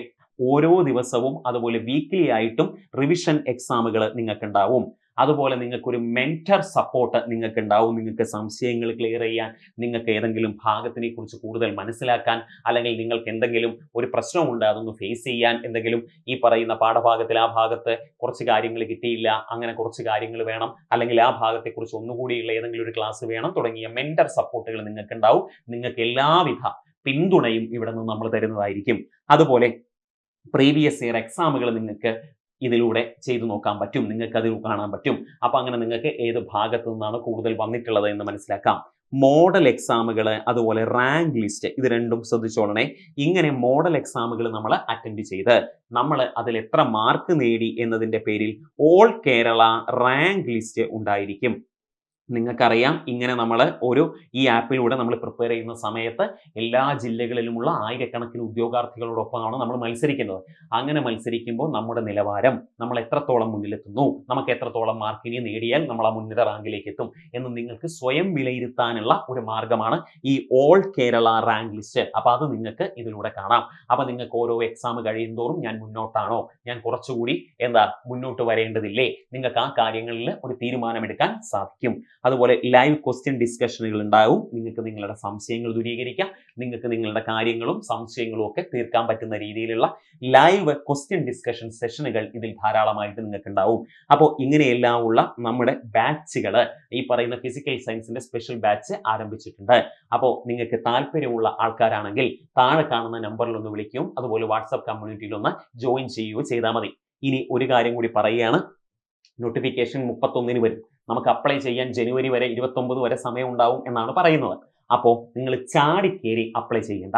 ഓരോ ദിവസവും അതുപോലെ വീക്കിലി ആയിട്ടും റിവിഷൻ എക്സാമുകൾ നിങ്ങൾക്കുണ്ടാവും. അതുപോലെ നിങ്ങൾക്കൊരു മെന്റർ സപ്പോർട്ട് നിങ്ങൾക്ക് ഉണ്ടാവും നിങ്ങൾക്ക് സംശയങ്ങൾ ക്ലിയർ ചെയ്യാൻ നിങ്ങൾക്ക് ഏതെങ്കിലും ഭാഗത്തിനെ കുറിച്ച് കൂടുതൽ മനസ്സിലാക്കാൻ അല്ലെങ്കിൽ നിങ്ങൾക്ക് എന്തെങ്കിലും ഒരു പ്രശ്നമുണ്ട് അതൊന്ന് ഫേസ് ചെയ്യാൻ എന്തെങ്കിലും ഈ പറയുന്ന പാഠഭാഗത്തിൽ ആ ഭാഗത്ത് കുറച്ച് കാര്യങ്ങൾ കിട്ടിയില്ല അങ്ങനെ കുറച്ച് കാര്യങ്ങൾ വേണം അല്ലെങ്കിൽ ആ ഭാഗത്തെക്കുറിച്ച് ഒന്നുകൂടിയുള്ള ഏതെങ്കിലും ഒരു ക്ലാസ് വേണം തുടങ്ങിയ മെന്റർ സപ്പോർട്ടുകൾ നിങ്ങൾക്ക് ഉണ്ടാവും നിങ്ങൾക്ക് എല്ലാവിധ പിന്തുണയും ഇവിടെ നിന്ന് നമ്മൾ തരുന്നതായിരിക്കും. അതുപോലെ പ്രീവിയസ് ഇയർ എക്സാമുകൾ നിങ്ങൾക്ക് ഇതിലൂടെ ചെയ്തു നോക്കാൻ പറ്റും. നിങ്ങൾക്ക് അതിൽ കാണാൻ പറ്റും. അപ്പൊ അങ്ങനെ നിങ്ങൾക്ക് ഏത് ഭാഗത്തു നിന്നാണ് കൂടുതൽ വന്നിട്ടുള്ളത് എന്ന് മനസ്സിലാക്കാം. മോഡൽ എക്സാമുകൾ അതുപോലെ റാങ്ക് ലിസ്റ്റ് ഇത് രണ്ടും ശ്രദ്ധിച്ചോളണേ. ഇങ്ങനെ മോഡൽ എക്സാമുകൾ നമ്മൾ അറ്റൻഡ് ചെയ്ത് നമ്മൾ അതിൽ എത്ര മാർക്ക് നേടി എന്നതിന്റെ പേരിൽ ഓൾ കേരള റാങ്ക് ലിസ്റ്റ് ഉണ്ടായിരിക്കും. നിങ്ങൾക്കറിയാം. ഇങ്ങനെ നമ്മൾ ഒരു ഈ ആപ്പിലൂടെ നമ്മൾ പ്രിപ്പയർ ചെയ്യുന്ന സമയത്ത് എല്ലാ ജില്ലകളിലുമുള്ള ആയിരക്കണക്കിന് ഉദ്യോഗാർത്ഥികളോടൊപ്പമാണ് നമ്മൾ മത്സരിക്കുന്നത്. അങ്ങനെ മത്സരിക്കുമ്പോൾ നമ്മുടെ നിലവാരം നമ്മൾ എത്രത്തോളം മുന്നിലെത്തുന്നു നമുക്ക് എത്രത്തോളം മാർക്കിനി നേടിയാൽ നമ്മൾ ആ മുൻനിര റാങ്കിലേക്ക് എത്തും എന്ന് നിങ്ങൾക്ക് സ്വയം വിലയിരുത്താനുള്ള ഒരു മാർഗമാണ് ഈ ഓൾ കേരള റാങ്ക് ലിസ്റ്റ് അപ്പോൾ അത് നിങ്ങൾക്ക് ഇതിലൂടെ കാണാം. അപ്പോൾ നിങ്ങൾക്ക് ഓരോ എക്സാം കഴിയുന്തോറും ഞാൻ മുന്നോട്ടാണോ? ഞാൻ കുറച്ചുകൂടി എന്താ മുന്നോട്ട് വരേണ്ടതില്ലേ? നിങ്ങൾക്ക് ആ കാര്യങ്ങളിൽ ഒരു തീരുമാനമെടുക്കാൻ സാധിക്കും. അതുപോലെ ലൈവ് ക്വസ്റ്റ്യൻ ഡിസ്കഷനുകൾ ഉണ്ടാവും. നിങ്ങൾക്ക് നിങ്ങളുടെ സംശയങ്ങൾ ദൂരീകരിക്കാം. നിങ്ങൾക്ക് നിങ്ങളുടെ കാര്യങ്ങളും സംശയങ്ങളും ഒക്കെ തീർക്കാൻ പറ്റുന്ന രീതിയിലുള്ള ലൈവ് ക്വസ്റ്റ്യൻ ഡിസ്കഷൻ സെഷനുകൾ ഇതിൽ ധാരാളമായിട്ട് നിങ്ങൾക്ക് ഉണ്ടാവും അപ്പോൾ ഇങ്ങനെയെല്ലാം ഉള്ള നമ്മുടെ ബാച്ചുകൾ ഈ പറയുന്ന ഫിസിക്കൽ സയൻസിന്റെ സ്പെഷ്യൽ ബാച്ച് ആരംഭിച്ചിട്ടുണ്ട്. അപ്പോൾ നിങ്ങൾക്ക് താല്പര്യമുള്ള ആൾക്കാരാണെങ്കിൽ താഴെ കാണുന്ന നമ്പറിൽ ഒന്ന് വിളിക്കും. അതുപോലെ വാട്സാപ്പ് കമ്മ്യൂണിറ്റിയിൽ ഒന്ന് ജോയിൻ ചെയ്യുകയോ ചെയ്താൽ മതി. ഇനി ഒരു കാര്യം കൂടി പറയുകയാണ്. നോട്ടിഫിക്കേഷൻ മുപ്പത്തൊന്നിന് വരും. നമുക്ക് അപ്ലൈ ചെയ്യാൻ ജനുവരി വരെ ഇരുപത്തൊമ്പത് വരെ സമയം ഉണ്ടാവും എന്നാണ് പറയുന്നത്. അപ്പോൾ നിങ്ങൾ ചാടിക്കേറി അപ്ലൈ ചെയ്യേണ്ട.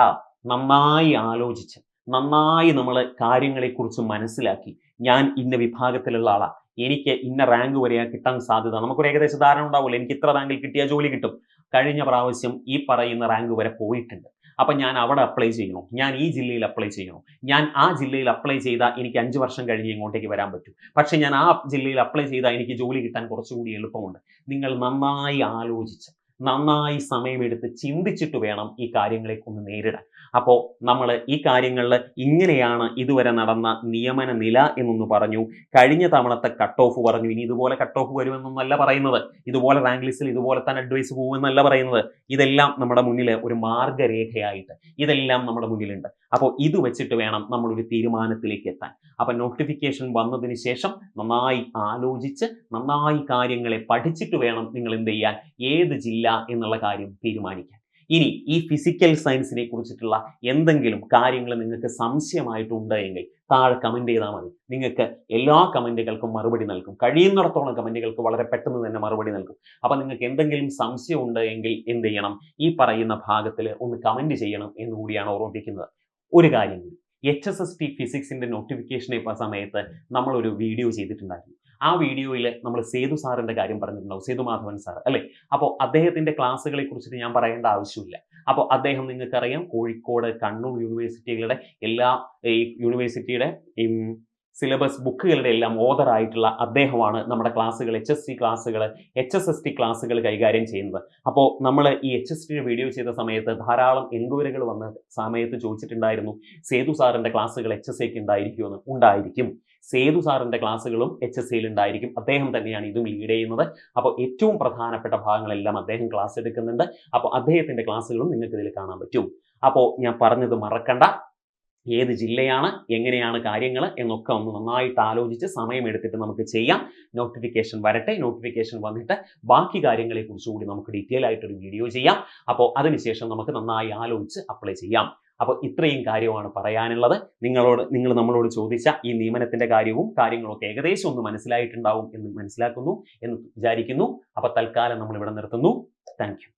നന്നായി ആലോചിച്ച് നന്നായി നമ്മൾ കാര്യങ്ങളെക്കുറിച്ച് മനസ്സിലാക്കി. ഞാൻ ഇന്ന വിഭാഗത്തിലുള്ള ആളാണ് എനിക്ക് ഇന്ന റാങ്ക് വരെയാ കിട്ടാൻ സാധ്യത. നമുക്കൊരു ഏകദേശ ധാരണ ഉണ്ടാവില്ല എനിക്ക് ഇത്ര റാങ്കിൽ കിട്ടിയാൽ ജോലി കിട്ടും. കഴിഞ്ഞ പ്രാവശ്യം ഈ പറയുന്ന റാങ്ക് വരെ പോയിട്ടുണ്ട്. അപ്പൊ ഞാൻ അവിടെ അപ്ലൈ ചെയ്യണോ. ഞാൻ ഈ ജില്ലയിൽ അപ്ലൈ ചെയ്യണോ. ഞാൻ ആ ജില്ലയിൽ അപ്ലൈ ചെയ്താൽ എനിക്ക് അഞ്ച് വർഷം കഴിഞ്ഞ് ഇങ്ങോട്ടേക്ക് വരാൻ പറ്റും. പക്ഷേ ഞാൻ ആ ജില്ലയിൽ അപ്ലൈ ചെയ്താൽ എനിക്ക് ജോലി കിട്ടാൻ കുറച്ചുകൂടി എളുപ്പമുണ്ട്. നിങ്ങൾ നന്നായി ആലോചിച്ച് നന്നായി സമയമെടുത്ത് ചിന്തിച്ചിട്ട് വേണം ഈ കാര്യങ്ങളെ കാര്യങ്ങളെക്കൊന്ന് നേരിടാൻ. അപ്പോൾ നമ്മൾ ഈ കാര്യങ്ങളിൽ ഇങ്ങനെയാണ് ഇതുവരെ നടന്ന നിയമന നില എന്നൊന്ന് പറഞ്ഞു. കഴിഞ്ഞ തവണത്തെ കട്ട് ഓഫ് പറഞ്ഞു. ഇനി ഇതുപോലെ കട്ട് ഓഫ് വരുമെന്നൊന്നല്ല പറയുന്നത്. ഇതുപോലെ റാങ്ക് ലിസ്റ്റിൽ ഇതുപോലെ തന്നെ അഡ്വൈസ് പോകുമെന്നല്ല പറയുന്നത്. ഇതെല്ലാം നമ്മുടെ മുന്നിൽ ഒരു മാർഗരേഖയായിട്ട് ഇതെല്ലാം നമ്മുടെ മുന്നിലുണ്ട്. അപ്പോൾ ഇത് വെച്ചിട്ട് വേണം നമ്മളൊരു തീരുമാനത്തിലേക്ക് എത്താൻ. അപ്പോൾ നോട്ടിഫിക്കേഷൻ വന്നതിന് ശേഷം നന്നായി ആലോചിച്ച് നന്നായി കാര്യങ്ങളെ പഠിച്ചിട്ട് വേണം നിങ്ങൾ എന്ത് ചെയ്യാൻ? ഏത് ജില്ല എന്നുള്ള കാര്യം തീരുമാനിക്കാൻ. ഇനി ഈ ഫിസിക്കൽ സയൻസിനെ കുറിച്ചിട്ടുള്ള എന്തെങ്കിലും കാര്യങ്ങൾ നിങ്ങൾക്ക് സംശയമായിട്ടുണ്ട് എങ്കിൽ താഴെ കമന്റ് ചെയ്താൽ മതി. നിങ്ങൾക്ക് എല്ലാ കമന്റുകൾക്കും മറുപടി നൽകും. കഴിയുന്നിടത്തോളം കമന്റുകൾക്ക് വളരെ പെട്ടെന്ന് തന്നെ മറുപടി നൽകും. അപ്പം നിങ്ങൾക്ക് എന്തെങ്കിലും സംശയം ഉണ്ട് എങ്കിൽ എന്ത് ചെയ്യണം? ഈ പറയുന്ന ഭാഗത്തിൽ ഒന്ന് കമന്റ് ചെയ്യണം എന്ന് കൂടിയാണ് ഓർമ്മിപ്പിക്കുന്നത്. ഒരു കാര്യം കൂടി. എച്ച് എസ് എസ് ടി ഫിസിക്സിന്റെ നോട്ടിഫിക്കേഷനെ സമയത്ത് നമ്മളൊരു വീഡിയോ ചെയ്തിട്ടുണ്ടായിരുന്നു. ആ വീഡിയോയിൽ നമ്മൾ സേതു സാറിന്റെ കാര്യം പറഞ്ഞിട്ടുണ്ടാവും. സേതു മാധവൻ സാർ അല്ലേ? അപ്പോൾ അദ്ദേഹത്തിന്റെ ക്ലാസ്സുകളെ കുറിച്ചിട്ട് ഞാൻ പറയേണ്ട ആവശ്യമില്ല. അപ്പോൾ അദ്ദേഹം നിങ്ങൾക്കറിയാം കോഴിക്കോട് കണ്ണൂർ യൂണിവേഴ്സിറ്റികളുടെ എല്ലാ യൂണിവേഴ്സിറ്റിയുടെ സിലബസ് ബുക്കുകളുടെ എല്ലാം ഓതർ ആയിട്ടുള്ള അദ്ദേഹമാണ് നമ്മുടെ ക്ലാസ്സുകൾ എച്ച് എസ് ടി ക്ലാസ്സുകൾ എച്ച് എസ് എസ് ടി ക്ലാസ്സുകൾ കൈകാര്യം ചെയ്യുന്നത്. അപ്പോൾ നമ്മൾ ഈ എച്ച് എസ് ടിയുടെ വീഡിയോ ചെയ്ത സമയത്ത് ധാരാളം എൻക്വയറികൾ വന്ന സമയത്ത് ചോദിച്ചിട്ടുണ്ടായിരുന്നു സേതു സാറിന്റെ ക്ലാസ്സുകൾ എച്ച് എസ് എക്ക് ഉണ്ടായിരിക്കുമെന്ന്. ഉണ്ടായിരിക്കും. സേതു സാറിന്റെ ക്ലാസ്സുകളും എച്ച് എസ് ഉണ്ടായിരിക്കും അദ്ദേഹം തന്നെയാണ് ഇതും ലീഡ് ചെയ്യുന്നത്. അപ്പോൾ ഏറ്റവും പ്രധാനപ്പെട്ട ഭാഗങ്ങളെല്ലാം അദ്ദേഹം ക്ലാസ് എടുക്കുന്നുണ്ട്. അപ്പോൾ അദ്ദേഹത്തിന്റെ ക്ലാസ്സുകളും നിങ്ങൾക്ക് ഇതിൽ കാണാൻ പറ്റും. അപ്പോൾ ഞാൻ പറഞ്ഞത് മറക്കണ്ട. ഏത് ജില്ലയാണ് എങ്ങനെയാണ് കാര്യങ്ങൾ എന്നൊക്കെ ഒന്ന് നന്നായിട്ട് ആലോചിച്ച് സമയമെടുത്തിട്ട് നമുക്ക് ചെയ്യാം. നോട്ടിഫിക്കേഷൻ വരട്ടെ. നോട്ടിഫിക്കേഷൻ വന്നിട്ട് ബാക്കി കാര്യങ്ങളെക്കുറിച്ചുകൂടി കൂടി നമുക്ക് ഡീറ്റെയിൽ ആയിട്ടൊരു വീഡിയോ ചെയ്യാം. അപ്പോൾ അതിനുശേഷം നമുക്ക് നന്നായി ആലോചിച്ച് അപ്ലൈ ചെയ്യാം. അപ്പോൾ ഇത്രയും കാര്യമാണ് പറയാനുള്ളത്. നിങ്ങളോട് നിങ്ങൾ നമ്മളോട് ചോദിച്ച ഈ നിയമനത്തിന്റെ കാര്യവും കാര്യങ്ങളൊക്കെ ഏകദേശം ഒന്ന് മനസ്സിലായിട്ടുണ്ടാവും എന്ന് മനസ്സിലാക്കുന്നു എന്ന് വിചാരിക്കുന്നു. അപ്പോൾ തൽക്കാലം നമ്മൾ ഇവിടെ നിർത്തുന്നു. താങ്ക്